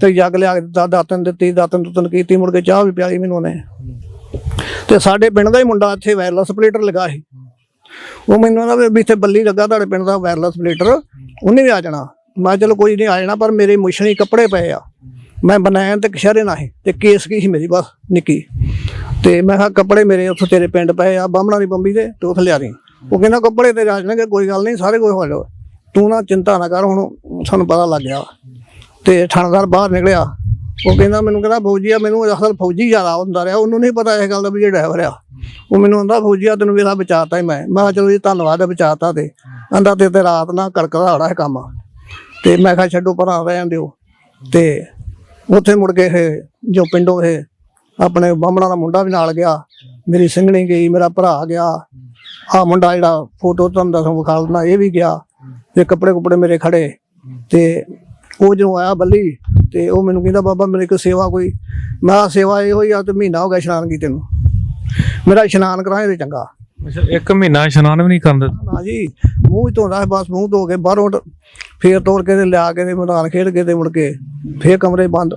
ਤੇ ਜੱਗ ਲਿਆ ਕੇ ਦਿੱਤਾ ਦਾਤਨ ਦਿੱਤੀ ਦਾਤਨ ਦੁਤਨ ਕੀਤੀ, ਮੁੜ ਕੇ ਚਾਹ ਵੀ ਪਿਆਈ ਮੈਨੂੰ ਉਹਨੇ। ਤੇ ਸਾਡੇ ਪਿੰਡ ਦਾ ਹੀ ਮੁੰਡਾ ਇੱਥੇ ਵਾਇਰਲੈਸ ਪਲੇਟਰ ਲਗਾ ਸੀ। ਉਹ ਮੈਨੂੰ ਕਹਿੰਦਾ ਵੀ ਇੱਥੇ ਬੱਲੀ ਲੱਗਾ, ਤੁਹਾਡੇ ਪਿੰਡ ਦਾ ਵਾਇਰਲੈਸ ਪਲੇਟਰ ਉਹਨੇ ਵੀ ਆ ਜਾਣਾ। ਮੈਂ ਕਿਹਾ, ਚਲੋ, ਕੋਈ ਨਹੀਂ, ਆ ਜਾਣਾ, ਪਰ ਮੇਰੇ ਮੁਸ਼ਣੀ ਕੱਪੜੇ ਪਏ ਆ। ਮੈਂ ਬਨਾਇਨ ਤੇ ਕਸ਼ਰੇ ਨਾ ਸੀ, ਤੇ ਕੇਸ ਕੀ ਸੀ ਮੇਰੀ, ਬਸ, ਨਿੱਕੀ। ਤੇ ਮੈਂ ਕਿਹਾ ਕੱਪੜੇ ਮੇਰੇ ਉੱਥੇ ਤੇਰੇ ਪਿੰਡ ਪਏ ਆ, ਬਾਹਮਣਾ ਦੀ ਬੰਬੀ ਦੇ, ਤੇ ਉੱਥੇ ਲਿਆ ਦੇ ਉਹ ਕਹਿੰਦਾ ਕੱਪੜੇ ਤੇ ਰਾਜਣਗੇ ਕੋਈ ਗੱਲ ਨਹੀਂ, ਸਾਰੇ ਕੋਈ ਹੋ ਜਾਓ ਤੂੰ ਨਾ ਚਿੰਤਾ ਨਾ ਕਰ, ਹੁਣ ਸਾਨੂੰ ਪਤਾ ਲੱਗ ਗਿਆ। ਤੇ ਥਾਣੇਦਾਰ ਬਾਹਰ ਨਿਕਲਿਆ। ਉਹ ਕਹਿੰਦਾ, ਮੈਨੂੰ ਕਹਿੰਦਾ, ਫੌਜੀ ਆ, ਮੈਨੂੰ ਅਸਲ ਫੌਜੀ ਜ਼ਿਆਦਾ ਹੁੰਦਾ ਰਿਹਾ। ਉਹਨੂੰ ਨਹੀਂ ਪਤਾ ਇਸ ਗੱਲ ਦਾ ਵੀ ਇਹ ਡਰਾਈਵਰ ਆ। ਉਹ ਮੈਨੂੰ ਕਹਿੰਦਾ, ਫੌਜੀ ਆ, ਤੈਨੂੰ ਵੇਲਾ ਬਚਾਤਾ ਹੀ ਮੈਂ। ਮੈਂ ਕਿਹਾ, ਚਲੋ ਜੀ, ਧੰਨਵਾਦ ਹੈ ਬਚਾਤਾ ਤੇ। ਕਹਿੰਦਾ, ਤੇ ਤੇ ਰਾਤ ਨਾ ਕੜਕਦਾ ਹੜਾ ਹੈ ਕੰਮ। ਤੇ ਮੈਂ ਕਿਹਾ, ਛੱਡੋ ਪਰਾਂ ਰਹਿਣ ਦਿਓ। ਤੇ ਉੱਥੇ ਮੁੜ ਕੇ ਇਹ ਜੋ ਪਿੰਡੋਂ ਇਹ ਆਪਣੇ ਬਾਹਮਣਾ ਦਾ ਮੁੰਡਾ ਵੀ ਨਾਲ ਗਿਆ ਮੇਰੀ ਸਿੰਘਣੀ ਗਈ ਮੇਰਾ ਭਰਾ ਗਿਆ। ਆ ਮੁੰਡਾ ਜਿਹੜਾ ਫੋਟੋ ਤੁਹਾਨੂੰ ਦੱਸਾਂ ਵਿਖਾ ਦਿੰਦਾ ਇਹ ਵੀ ਗਿਆ ਤੇ ਕੱਪੜੇ ਕੁਪੜੇ ਮੇਰੇ ਖੜੇ ਤੇ ਉਹ ਜਦੋਂ ਆਇਆ ਬੱਲੀ ਤੇ ਉਹ ਮੈਨੂੰ ਕਹਿੰਦਾ ਬਾਬਾ ਮੇਰੇ ਕੋਲ ਸੇਵਾ ਕੋਈ? ਮੈਂ ਸੇਵਾ ਇਹ ਹੋਈ ਆ ਤੇ ਮਹੀਨਾ ਹੋ ਗਿਆ ਇਸ਼ਨਾਨ ਕੀਤੇ ਨੂੰ। ਮੇਰਾ ਇਸ਼ਨਾਨ ਕਰਾਏ ਤੇ ਚੰਗਾ। ਇੱਕ ਮਹੀਨਾ ਇਸ਼ਨਾਨ ਵੀ ਨਹੀਂ ਕਰਨ ਦਿੱਤਾ? ਨਾ ਜੀ ਮੂੰਹ ਹੀ ਧੋਂਦਾ ਬਸ ਮੂੰਹ ਧੋ ਕੇ ਬਾਹਰੋਂ ਫੇਰ ਤੋੜ ਕੇ ਤੇ ਲਿਆ ਕੇ ਤੇ ਮੈਦਾਨ ਖੇਡ ਕੇ ਤੇ ਮੁੜ ਕੇ ਫੇਰ ਕਮਰੇ ਬੰਦ।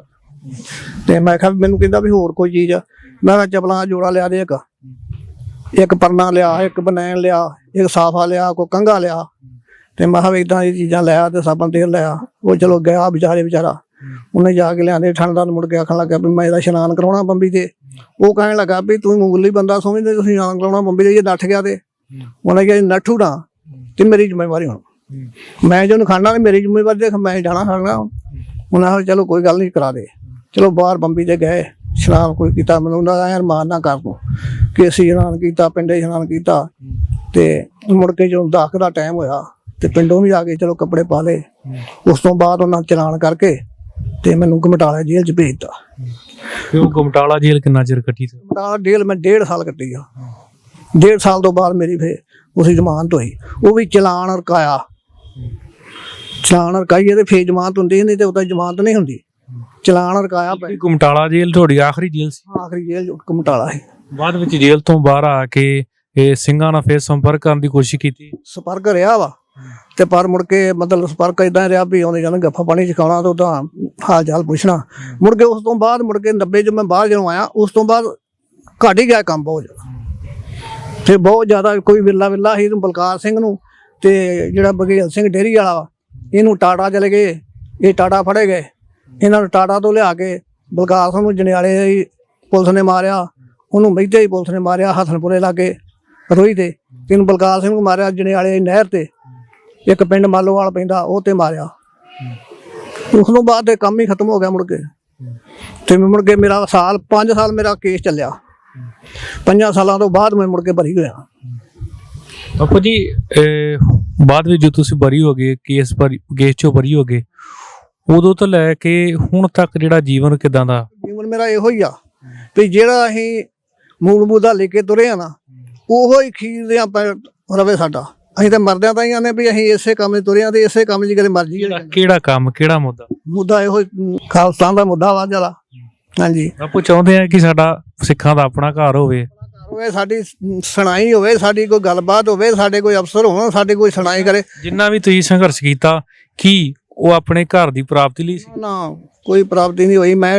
ਤੇ ਮੈਂ ਕਿਹਾ ਮੈਨੂੰ ਕਹਿੰਦਾ ਵੀ ਹੋਰ ਕੋਈ ਚੀਜ਼ ਆ। ਮੈਂ ਕਿਹਾ ਚਪਲਾਂ ਦਾ ਜੋੜਾ ਲਿਆ ਦੇ ਇੱਕ। ਇੱਕ ਪਰਨਾ ਲਿਆ, ਇੱਕ ਬਨੈਣ ਲਿਆ, ਇੱਕ ਸਾਫਾ ਲਿਆ, ਕੋਈ ਕੰਘਾ ਲਿਆ। ਤੇ ਮੈਂ ਕਿਹਾ ਵੀ ਇਦਾਂ ਦੀ ਚੀਜ਼ਾਂ ਲਿਆ ਤੇ ਸਾਬਣ ਤੇਲ ਲਿਆ ਉਹ ਚਲੋ ਗਿਆ ਵਿਚਾਰੇ ਵਿਚਾਰਾ। ਉਹਨੇ ਜਾ ਕੇ ਲਿਆਂਦੇ, ਠੰਡਾ ਮੁੜ ਕੇ ਆਖਣ ਲੱਗਾ ਵੀ ਮੈਂ ਇਹਦਾ ਇਸ਼ਨਾਨ ਕਰਾਉਣਾ ਬੰਬੀ ਤੇ। ਉਹ ਕਹਿਣ ਲੱਗਾ ਵੀ ਤੂੰ ਮੁਗਲੀ ਬੰਦਾ ਸਮਝਦੇ ਤੁਸੀਂ ਇਸ਼ਨਾਨ ਕਰਾਉਣਾ ਬੰਬੀ ਤੇ, ਜੇ ਨੱਠ ਗਿਆ ਤੇ। ਉਹਨੇ ਕਿਹਾ ਨੱਠੂ ਨਾ ਤੇ ਮੇਰੀ ਜ਼ਿੰਮੇਵਾਰੀ ਹੁਣ। ਮੈਂ ਜਿਹਨੂੰ ਖਾਣਾ ਤੇ ਮੇਰੀ ਜ਼ਿੰਮੇਵਾਰੀ ਦੇਖ ਮੈਂ ਜਾਣਾ ਖਾਣਾ ਉਹਨਾਂ ਕਿਹਾ ਚਲੋ ਕੋਈ ਗੱਲ ਨਹੀਂ, ਕਰਾ ਦੇ। ਚਲੋ ਬਾਹਰ ਬੰਬੀ ਤੇ ਗਏ ਇਸ਼ਨਾਨ ਕੋਈ ਕੀਤਾ ਮੈਨੂੰ ਉਹਨਾਂ ਦਾ ਮਾਨ ਨਾ ਕਰ ਤੂੰ ਕਿ ਅਸੀਂ ਇਸ਼ਨਾਨ ਕੀਤਾ ਪਿੰਡੇ ਇਸ਼ਨਾਨ ਕੀਤਾ। ਤੇ ਮੁੜ ਕੇ ਜਦੋਂ ਦਾਖ ਦਾ ਟਾਈਮ ਹੋਇਆ ਤੇ ਪਿੰਡੋਂ ਵੀ ਆ ਕੇ ਚਲੋ ਕੱਪੜੇ ਪਾ ਲਏ। ਉਸ ਤੋਂ ਬਾਅਦ ਉਹਨਾਂ ਚਲਾਨ ਕਰਕੇ ਤੇ ਮੈਨੂੰ ਘਮਟਾਲਾ ਜੇਲ੍ਹ ਚ ਭੇਜਤਾ। ਉਹ ਗਮਟਾਲਾ ਜੇਲ੍ਹ ਕਿੰਨਾ ਚਿਰ ਕੱਟੀ ਸੀ? ਘਮਟਾਲਾ ਜੇਲ੍ਹ ਮੈਂ ਡੇਢ ਸਾਲ ਕੱਟੀ ਆ। ਡੇਢ ਸਾਲ ਤੋਂ ਬਾਅਦ ਮੇਰੀ ਫੇ ਉਸੇ ਜ਼ਮਾਨਤ ਹੋਈ। ਉਹ ਵੀ ਚਲਾਨ ਰਕਾਇਆ। ਚਲਾਨ ਰਕਾਈਏ ਤੇ ਫੇਰ ਜ਼ਮਾਨਤ ਹੁੰਦੀ ਨਹੀਂ ਤੇ ਉਹਦਾ ਜ਼ਮਾਨਤ ਨਹੀਂ ਹੁੰਦੀ। ਚਲਾਨ ਰਕਾਇਆ ਪੈ ਗਮਟਾਲਾ ਜੇਲ੍ਹ ਤੁਹਾਡੀ ਆਖਰੀ ਜੇਲ੍ਹ ਸੀ? ਆਖਰੀ ਜੇਲ੍ਹ ਚ ਘਮਟਾਲਾ ਸੀ। ਬਾਅਦ ਵਿੱਚ ਜੇਲ੍ਹ ਤੋਂ ਬਾਹਰ ਆ ਕੇ ਇਹ ਸਿੰਘਾਂ ਨਾਲ ਫੇਰ ਸੰਪਰਕ ਕਰਨ ਦੀ ਕੋਸ਼ਿਸ਼ ਕੀਤੀ। ਸੰਪਰਕ ਰਿਹਾ ਵਾ। ਤੇ ਪਰ ਮੁੜ ਕੇ ਮਤਲਬ ਸੰਪਰਕ ਇਦਾਂ ਰਿਹਾ ਵੀ ਆਉਂਦੇ ਜਾਂਦੇ ਗੱਫਾ ਪਾਣੀ ਚਕਾਉਣਾ ਤੇ ਉਹਦਾ ਹਾਲ ਚਾਲ ਪੁੱਛਣਾ। ਮੁੜ ਕੇ ਉਸ ਤੋਂ ਬਾਅਦ ਮੁੜ ਕੇ 90 ਚ ਮੈਂ ਬਾਹਰ ਜਦੋਂ ਆਇਆ ਉਸ ਤੋਂ ਬਾਅਦ ਘਟ ਹੀ ਗਿਆ ਕੰਮ ਬਹੁਤ ਜ਼ਿਆਦਾ। ਤੇ ਬਹੁਤ ਜ਼ਿਆਦਾ ਕੋਈ ਵਿਰਲਾ ਵਿਰਲਾ ਇਹਨੂੰ ਬਲਕਾਰ ਸਿੰਘ ਨੂੰ ਤੇ ਜਿਹੜਾ ਬਗੇਲ ਸਿੰਘ ਡੇਰੀ ਵਾਲਾ ਵਾ ਇਹਨੂੰ ਟਾਟਾ ਚਲੇ ਗਏ ਇਹ ਟਾਟਾ ਫੜੇ ਗਏ। ਇਹਨਾਂ ਨੂੰ ਟਾਟਾ ਤੋਂ ਲਿਆ ਕੇ ਬਲਕਾਰ ਸਿੰਘ ਨੂੰ ਜਨਿਆਲੇ ਦੀ ਪੁਲਿਸ ਨੇ ਮਾਰਿਆ, ਉਹਨੂੰ ਮਹਿਤੇ ਦੀ ਪੁਲਿਸ ਨੇ ਮਾਰਿਆ, ਹਸਨਪੁਰੇ ਲਾਗੇ ਰੋਈ ਤੇ ਇਹਨੂੰ ਬਲਕਾਰ ਸਿੰਘ ਨੂੰ ਮਾਰਿਆ ਜਨਿਆਲੇ ਦੀ ਨਹਿਰ ਤੇ। ਇੱਕ ਪਿੰਡ ਮਾਲੋਵਾਲ ਪੈਂਦਾ, ਉਹ ਤੇ ਮਾਰਿਆ। ਉਸ ਤੋਂ ਬਾਅਦ ਤੇ ਕੰਮ ਹੀ ਖਤਮ ਹੋ ਗਿਆ ਮੁੜ ਕੇ। ਤੇ ਮੈਂ ਮੁੜ ਕੇ ਮੇਰਾ ਸਾਲ 5 ਸਾਲ ਮੇਰਾ ਕੇਸ ਚੱਲਿਆ। ਪੰਜਾਂ ਸਾਲਾਂ ਤੋਂ ਬਾਅਦ ਮੈਂ ਮੁੜ ਕੇ ਭਰੀ ਹੋਇਆ। ਬਾਪੂ ਜੀ ਬਾਅਦ ਵਿੱਚ ਜੋ ਤੁਸੀਂ ਬਰੀ ਹੋ ਗਏ ਕੇਸ ਪਰ ਕੇਸ ਚੋਂ ਬਰੀ ਹੋ ਗਏ ਉਦੋਂ ਤੋਂ ਲੈ ਕੇ ਹੁਣ ਤੱਕ ਜਿਹੜਾ ਜੀਵਨ ਕਿਦਾਂ ਦਾ? ਜੀਵਨ ਮੇਰਾ ਇਹੋ ਹੀ ਆ। ਵੀ ਜਿਹੜਾ ਅਸੀਂ ਮੂਲ ਮੁੱਦਾ ਲੈ ਕੇ ਤੁਰੇ ਆ ਨਾ ਉਹੋ ਹੀ ਖੀਰ ਦੇ ਆਪਾਂ ਰਵੇ ਸਾਡਾ। ਅਸੀਂ ਤਾਂ ਮਰਦਿਆਂ ਤਾਂ ਹੀ ਆਨੇ ਵੀ ਅਸੀਂ ਇਸੇ ਕੰਮ 'ਚ ਤੁਰੇ ਆ ਤੇ ਇਸੇ ਕੰਮ 'ਚ ਕਦੇ ਮਰਜ਼ੀ ਕਿਹੜਾ ਕਿਹੜਾ ਕੰਮ ਕਿਹੜਾ ਮੁੱਦਾ? ਮੁੱਦਾ ਇਹੋ ਹੀ, ਖਾਲਸਾ ਦਾ ਮੁੱਦਾ ਵਾ ਜਲਾ ਹਾਂਜੀ। ਬਾਪੂ ਚਾਹੁੰਦੇ ਆ ਕਿ ਸਾਡਾ ਸਿੱਖਾਂ ਦਾ ਆਪਣਾ ਘਰ ਹੋਵੇ? ਹੋਵੇ ਸਾਡੀ ਸੁਣਾਈ ਹੋਵੇ ਸਾਡੀ ਕੋਈ ਗੱਲਬਾਤ ਹੋਵੇ ਸਾਡੇ ਕੋਈ ਅਫਸਰ ਹੋਣ ਸਾਡੀ ਕੋਈ ਸੁਣਾਈ ਕਰੇ। ਜਿੰਨਾ ਵੀ ਤੁਸੀਂ ਸੰਘਰਸ਼ ਕੀਤਾ ਕੀ ਉਹ ਆਪਣੇ ਘਰ ਦੀ ਪ੍ਰਾਪਤੀ ਲਈ ਸੀ? ਨਾ ਕੋਈ ਪ੍ਰਾਪਤੀ ਨਹੀਂ ਹੋਈ। ਮੈਂ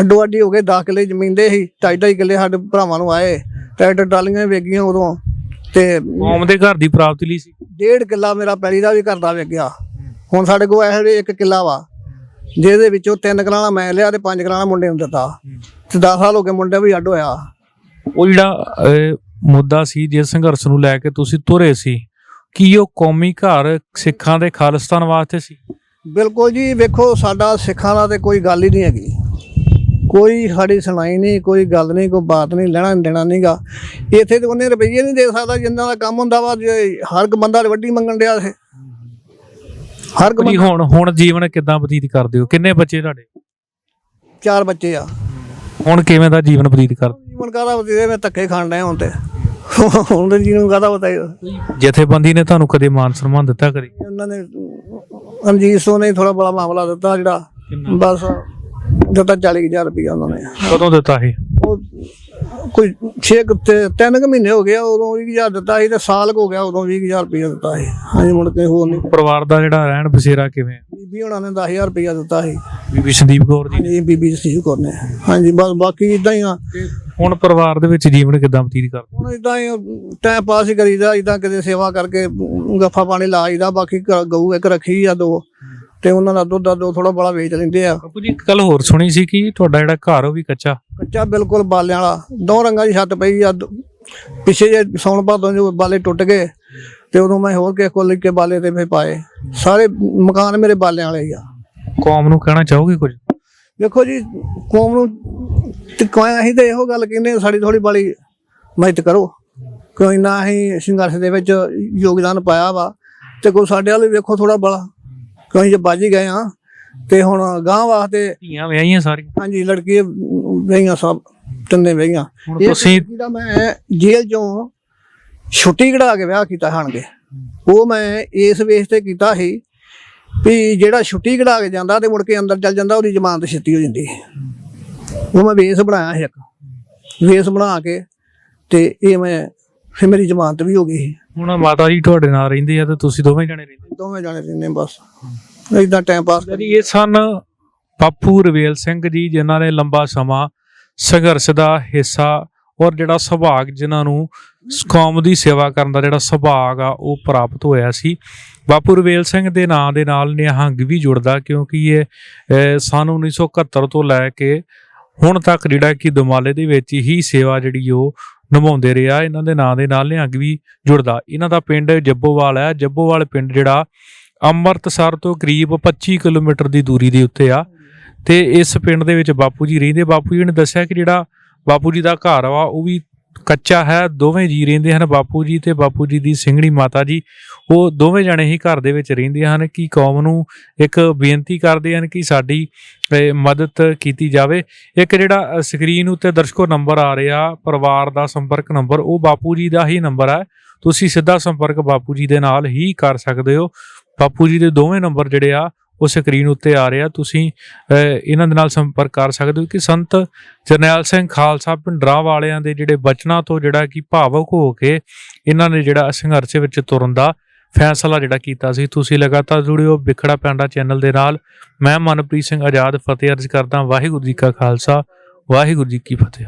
ਅੱਡੋ ਅੱਡੀ ਹੋ ਕੇ 10 ਕਿੱਲੇ ਜ਼ਮੀਨ ਦੇ ਸੀ ਢਾਈ ਢਾਈ ਕਿੱਲੇ ਸਾਡੇ ਭਰਾਵਾਂ ਨੂੰ ਆਏ। ਟਰੈਕਟਰ ਟਰਾਲੀਆਂ ਵੇਗੀਆਂ ਉਦੋਂ। ਤੇ ਕੌਮ ਦੇ ਘਰ ਦੀ ਪ੍ਰਾਪਤੀ ਲਈ ਸੀ? ਡੇਢ ਕਿੱਲਾ ਮੇਰਾ ਪੈਲੀ ਦਾ ਵੀ ਘਰ ਦਾ ਵਿਕ ਗਿਆ। ਹੁਣ ਸਾਡੇ ਕੋਲ ਇਹ ਇੱਕ ਕਿੱਲਾ ਵਾ ਜਿਹਦੇ ਵਿੱਚੋਂ ਤਿੰਨ ਕਿੱਲਾ ਮੈਂ ਲਿਆ ਤੇ ਪੰਜ ਕਿੱਲਾ ਮੁੰਡੇ ਨੂੰ ਦਿੱਤਾ। ਤੇ 10 ਸਾਲ ਹੋ ਗਏ ਮੁੰਡਾ ਵੀ ਅੱਡ ਹੋਇਆ। ਉਹ ਜਿਹੜਾ ਮੁੱਦਾ ਸੀ ਜਿਸ ਸੰਘਰਸ਼ ਨੂੰ ਲੈ ਕੇ ਤੁਸੀਂ ਤੁਰੇ ਸੀ ਕੀ ਉਹ ਕੌਮੀ ਘਰ ਸਿੱਖਾਂ ਦੇ ਖਾਲਿਸਤਾਨ ਵਾਸਤੇ ਸੀ? ਬਿਲਕੁਲ ਜੀ ਵੇਖੋ ਸਾਡਾ ਸਿੱਖਾਂ ਦਾ ਤੇ ਕੋਈ ਗੱਲ ਹੀ ਨਹੀਂ ਹੈਗੀ। ਕੋਈ ਸਾਡੀ ਸੁਣਾਈ ਨਹੀਂ ਕੋਈ ਗੱਲ ਨਹੀਂ ਕੋਈ ਬਾਤ ਨਹੀਂ ਲੈਣਾ ਦੇਣਾ ਨਹੀਂਗਾ ਇੱਥੇ ਤੇ ਉਹਨੇ ਰੁਪਈਏ ਨਹੀਂ ਦੇ ਸਕਦਾ ਜਿੰਨਾ ਦਾ ਕੰਮ ਹੁੰਦਾ ਵਾ ਹਰ ਇੱਕ ਬੰਦਾ ਵੱਡੀ ਮੰਗਣ ਡਿਆ ਸੀ। ਹਰ ਇੱਕ ਜੀ ਬੰਦਾ- ਹੁਣ ਹੁਣ ਜੀਵਨ ਕਿਦਾਂ ਬਤੀਤ ਕਰਦੇ ਹੋ? ਕਿੰਨੇ ਬੱਚੇ ਤੁਹਾਡੇ? ਚਾਰ ਬੱਚੇ ਆ। ਹੁਣ ਕਿਵੇਂ ਦਾ ਜੀਵਨ ਬਤੀਤ ਕਰਦੇ? ਜੀਵਨ ਕਾਹਦਾ ਬਤੀਰੇ ਮੈਂ ਧੱਕੇ ਖਾਣ ਡਿਆ ਹੁਣ ਤੇ। ਹੁਣ ਤੇ ਜੀਵਨ ਕਾਹਦਾ ਬਤਾਈ ਜਥੇਬੰਦੀ ਨੇ ਤੁਹਾਨੂੰ ਕਦੇ ਮਾਨ ਸਨਮਾਨ ਦਿੱਤਾ ਕਰੇ ਉਹਨਾਂ ਨੇ ਅਨਜੀਤ ਸੋ ਨੇ ਥੋੜਾ ਬੜਾ ਮਾਮਲਾ ਦਿੱਤਾ ਜਿਹੜਾ ਬਸ ਦਿੱਤਾ 40000 ਰੁਪਇਆ ਉਹਨਾਂ ਨੇ। ਕਦੋਂ ਦਿੱਤਾ ਇਹ ਉਹ ਕੋਈ 6 ਤੇ 3 ਕੁ ਮਹੀਨੇ ਹੋ ਗਏ ਆ, ਉਦੋਂ 20000 ਦਿੱਤਾ ਸੀ ਤੇ ਸਾਲ ਕੁ ਹੋ ਗਿਆ ਉਦੋਂ 20000 ਰੁਪਇਆ ਦਿੱਤਾ ਸੀ। ਹਾਂਜੀ ਮੁੜ ਕੇ ਹੋਰ ਨਹੀਂ। ਪਰਿਵਾਰ ਦਾ ਜਿਹੜਾ ਰਹਿਣ ਬਸੇਰਾ ਕਿਵੇਂ? ਬੀਬੀ ਉਹਨਾਂ ਨੇ 10000 ਰੁਪਇਆ ਦਿੱਤਾ ਸੀ। ਬੀਬੀ ਸੰਦੀਪ ਕੌਰ ਜੀ ਹਾਂਜੀ ਬੀਬੀ ਜਸੀਜ ਕੌਰ ਨੇ। ਹਾਂਜੀ ਬਸ ਬਾਕੀ ਇਦਾਂ ਹੀ ਆ। ਹੁਣ ਪਰਿਵਾਰ ਦੇ ਵਿੱਚ ਜੀਵਨ ਕਿਦਾਂ ਬਤੀਤ ਕਰਦੇ? ਹੁਣ ਇਦਾਂ ਹੀ ਟਾਈਮ ਪਾਸ ਹੀ ਕਰੀਦਾ ਇਦਾਂ ਕਿਤੇ ਸੇਵਾ ਕਰਕੇ ਗੱਫਾ ਪਾਣੀ ਲਾਈਦਾ ਬਾਕੀ ਗਊ ਇੱਕ ਰੱਖੀ ਆ ਦੋ। ਤੇ ਉਹਨਾਂ ਦਾ ਦੁੱਧ ਦਾ ਦੋ ਥੋੜਾ ਬੜਾ ਵੇਚ ਲੈਂਦੇ ਆ। ਬਾਪੂ ਜੀ ਇੱਕ ਗੱਲ ਹੋਰ ਸੁਣੀ ਸੀ ਕਿ ਤੁਹਾਡਾ ਜਿਹੜਾ ਘਰ ਉਹ ਵੀ ਕੱਚਾ? ਕੱਚਾ ਬਿਲਕੁਲ ਬਾਲਿਆਂ ਵਾਲਾ। ਦੋ ਰੰਗਾਂ ਦੀ ਛੱਤ ਪਈ ਆ। ਦ- ਪਿੱਛੇ ਜੇ ਸੌਣ ਭਾਦੋਂ ਜੋ ਬਾਲੇ ਟੁੱਟ ਗਏ ਤੇ ਉਦੋਂ ਮੈਂ ਹੋਰ ਕਿਸੇ ਕੋਲ ਲੈ ਕੇ ਬਾਲੇ ਤੇ ਫੇ ਪਾਏ। ਸਾਰੇ ਮਕਾਨ ਮੇਰੇ ਬਾਲਿਆਂ ਵਾਲੇ ਹੀ ਆ। ਕੌਮ ਨੂੰ ਕਹਿਣਾ ਚਾਹੋਗੇ ਕੁਝ? ਵੇਖੋ ਜੀ ਕੌਮ ਨੂੰ ਕੋਈ ਅਸੀਂ ਤੇ ਇਹੋ ਗੱਲ ਕਹਿੰਦੇ ਹਾਂ, ਸਾਡੀ ਥੋੜੀ ਬਾਲੀ ਮਦਦ ਕਰੋ। ਕੋਈ ਨਾ ਅਸੀਂ ਸੰਘਰਸ਼ ਦੇ ਵਿੱਚ ਯੋਗਦਾਨ ਪਾਇਆ ਵਾ ਤੇ ਕੋਈ ਸਾਡੇ ਵਾਲੇ ਵੇਖੋ ਥੋੜਾ ਬੜਾ। ਕੋਈ ਜੇ ਬਾਜੀ ਗਏ ਆ ਤੇ ਹੁਣ ਗਾਂ ਵਾਸਤੇ ਧੀਆਂ ਵਿਆਹੀਆਂ ਸਾਰੀਆਂ। ਹਾਂਜੀ ਲੜਕੀ ਵਈਆਂ ਸਭ ਤਿੰਨੇ ਵਈਆਂ ਹੁਣ ਤੁਸੀਂ ਦਾ ਮੈਂ ਜੇਲ੍ਹ ਚੋਂ ਛੁੱਟੀ ਕਢਾ ਕੇ ਵਿਆਹ ਕੀਤਾ ਹਾਣਗੇ ਉਹ ਮੈਂ ਇਸ ਵੇਸ ਤੇ ਕੀਤਾ ਸੀ ਵੀ ਜਿਹੜਾ ਛੁੱਟੀ ਕਢਾ ਕੇ ਜਾਂਦਾ ਤੇ ਮੁੜ ਕੇ ਅੰਦਰ ਚੱਲ ਜਾਂਦਾ ਉਹਦੀ ਜ਼ਮਾਨਤ ਛੇਤੀ ਹੋ ਜਾਂਦੀ ਉਹ ਮੈਂ ਵੇਸ ਬਣਾਇਆ ਸੀ ਇੱਕ। ਵੇਸ ਬਣਾ ਕੇ ਤੇ ਇਹ ਮੈਂ ਫਿਰ ਮੇਰੀ ਜ਼ਮਾਨਤ ਵੀ ਹੋ ਗਈ। ਹੁਣ ਮਾਤਾ ਜੀ ਤੁਹਾਡੇ ਨਾਲ ਰਹਿੰਦੇ ਆ ਤੇ ਤੁਸੀਂ ਦੋਵੇਂ ਜਣੇ ਰਹਿੰਦੇ ਦੋਵੇਂ ਜਾਣੇ ਰਹਿੰਦੇ ਬਸ। ਇਦਾਂ ਟਾਈਮ ਪਾਸ ਜੀ ਇਹ ਸਨ ਬਾਪੂ ਰਵੇਲ ਸਿੰਘ ਜੀ ਜਿਨ੍ਹਾਂ ਨੇ ਲੰਬਾ ਸਮਾਂ ਸੰਘਰਸ਼ ਦਾ ਹਿੱਸਾ ਔਰ ਜਿਹੜਾ ਸੁਭਾਗ ਜਿਨ੍ਹਾਂ ਨੂੰ ਕੌਮ ਦੀ ਸੇਵਾ ਕਰਨ ਦਾ ਜਿਹੜਾ ਸੁਭਾਗ ਆ ਉਹ ਪ੍ਰਾਪਤ ਹੋਇਆ ਸੀ। ਬਾਪੂ ਰਵੇਲ ਸਿੰਘ ਦੇ ਨਾਂ ਦੇ ਨਾਲ ਨਿਹੰਗ ਵੀ ਜੁੜਦਾ ਕਿਉਂਕਿ ਇਹ ਅਹ, ਸਨ 1971 ਤੋਂ ਲੈ ਕੇ ਹੁਣ ਤੱਕ ਜਿਹੜਾ ਕਿ ਦੁਮਾਲੇ ਦੇ ਵਿੱਚ ਹੀ ਸੇਵਾ ਜਿਹੜੀ ਉਹ ਨਿਭਾਉਂਦੇ ਰਿਹਾ, ਇਹਨਾਂ ਦੇ ਨਾਂ ਦੇ ਨਾਲ ਨਿਹੰਗ ਵੀ ਜੁੜਦਾ। ਇਹਨਾਂ ਦਾ ਪਿੰਡ ਜੱਬੋਵਾਲ ਹੈ। ਜੱਬੋਵਾਲ ਪਿੰਡ ਜਿਹੜਾ ਅੰਮ੍ਰਿਤਸਰ ਤੋਂ ਕਰੀਬ 25 ਕਿਲੋਮੀਟਰ ਦੀ ਦੂਰੀ ਦੇ ਉੱਤੇ ਆ। ਤੇ ਇਸ ਪਿੰਡ ਦੇ ਵਿੱਚ ਬਾਪੂ ਜੀ ਰਹਿੰਦੇ। ਬਾਪੂ ਜੀ ਨੇ ਦੱਸਿਆ ਕਿ ਜਿਹੜਾ ਬਾਪੂ ਜੀ ਦਾ ਘਰ ਵਾ, ਉਹ ਵੀ ਕੱਚਾ ਹੈ। ਦੋਵੇਂ ਜੀ ਰਹਿੰਦੇ ਹਨ ਬਾਪੂ ਜੀ ਤੇ ਬਾਪੂ ਜੀ ਦੀ ਸਿੰਘਣੀ ਮਾਤਾ ਜੀ। ਉਹ ਦੋਵੇਂ ਜਣੇ ਹੀ ਘਰ ਦੇ ਵਿੱਚ ਰਹਿੰਦੇ ਹਨ। ਕਿ ਕੌਮ ਨੂੰ ਇੱਕ ਬੇਨਤੀ ਕਰਦੇ ਹਨ ਕਿ ਸਾਡੀ ਮਦਦ ਕੀਤੀ ਜਾਵੇ। ਇੱਕ ਜਿਹੜਾ ਸਕਰੀਨ ਉੱਤੇ ਦਰਸ਼ਕੋ ਨੰਬਰ ਆ ਰਿਹਾ, ਪਰਿਵਾਰ ਦਾ ਸੰਪਰਕ ਨੰਬਰ, ਉਹ ਬਾਪੂ ਜੀ ਦਾ ਹੀ ਨੰਬਰ ਹੈ। ਤੁਸੀਂ ਸਿੱਧਾ ਸੰਪਰਕ ਬਾਪੂ ਜੀ ਦੇ ਨਾਲ ਹੀ ਕਰ ਸਕਦੇ ਹੋ। ਬਾਪੂ ਜੀ ਦੇ ਦੋਵੇਂ ਨੰਬਰ ਜਿਹੜੇ ਆ, ਉਹ ਸਕਰੀਨ ਉੱਤੇ ਆ ਰਹੇ ਆ। ਤੁਸੀਂ ਇਹਨਾਂ ਦੇ ਨਾਲ ਸੰਪਰਕ ਕਰ ਸਕਦੇ ਹੋ ਕਿ ਸੰਤ ਜਰਨੈਲ ਸਿੰਘ ਖਾਲਸਾ ਪਿੰਡਰਾ ਵਾਲਿਆਂ ਦੇ ਜਿਹੜੇ ਬਚਨਾਂ ਤੋਂ ਜਿਹੜਾ ਕਿ ਭਾਵਕ ਹੋ ਕੇ ਇਹਨਾਂ ਨੇ ਜਿਹੜਾ ਸੰਘਰਸ਼ ਵਿੱਚ ਤੁਰਨ ਦਾ ਫੈਸਲਾ ਜਿਹੜਾ ਕੀਤਾ ਸੀ, ਤੁਸੀਂ ਲਗਾਤਾਰ ਜੁੜਿਓ ਵਿਖੜਾ ਪੈਂਡਾ ਚੈਨਲ ਦੇ ਨਾਲ। ਮੈਂ ਮਨਪ੍ਰੀਤ ਸਿੰਘ ਆਜ਼ਾਦ, ਫਤਿਹ ਅਰਜ਼ ਕਰਦਾ ਵਾਹਿਗੁਰੂ ਜੀ ਕਾ ਖਾਲਸਾ, ਵਾਹਿਗੁਰੂ ਜੀ ਕੀ ਫਤਿਹ।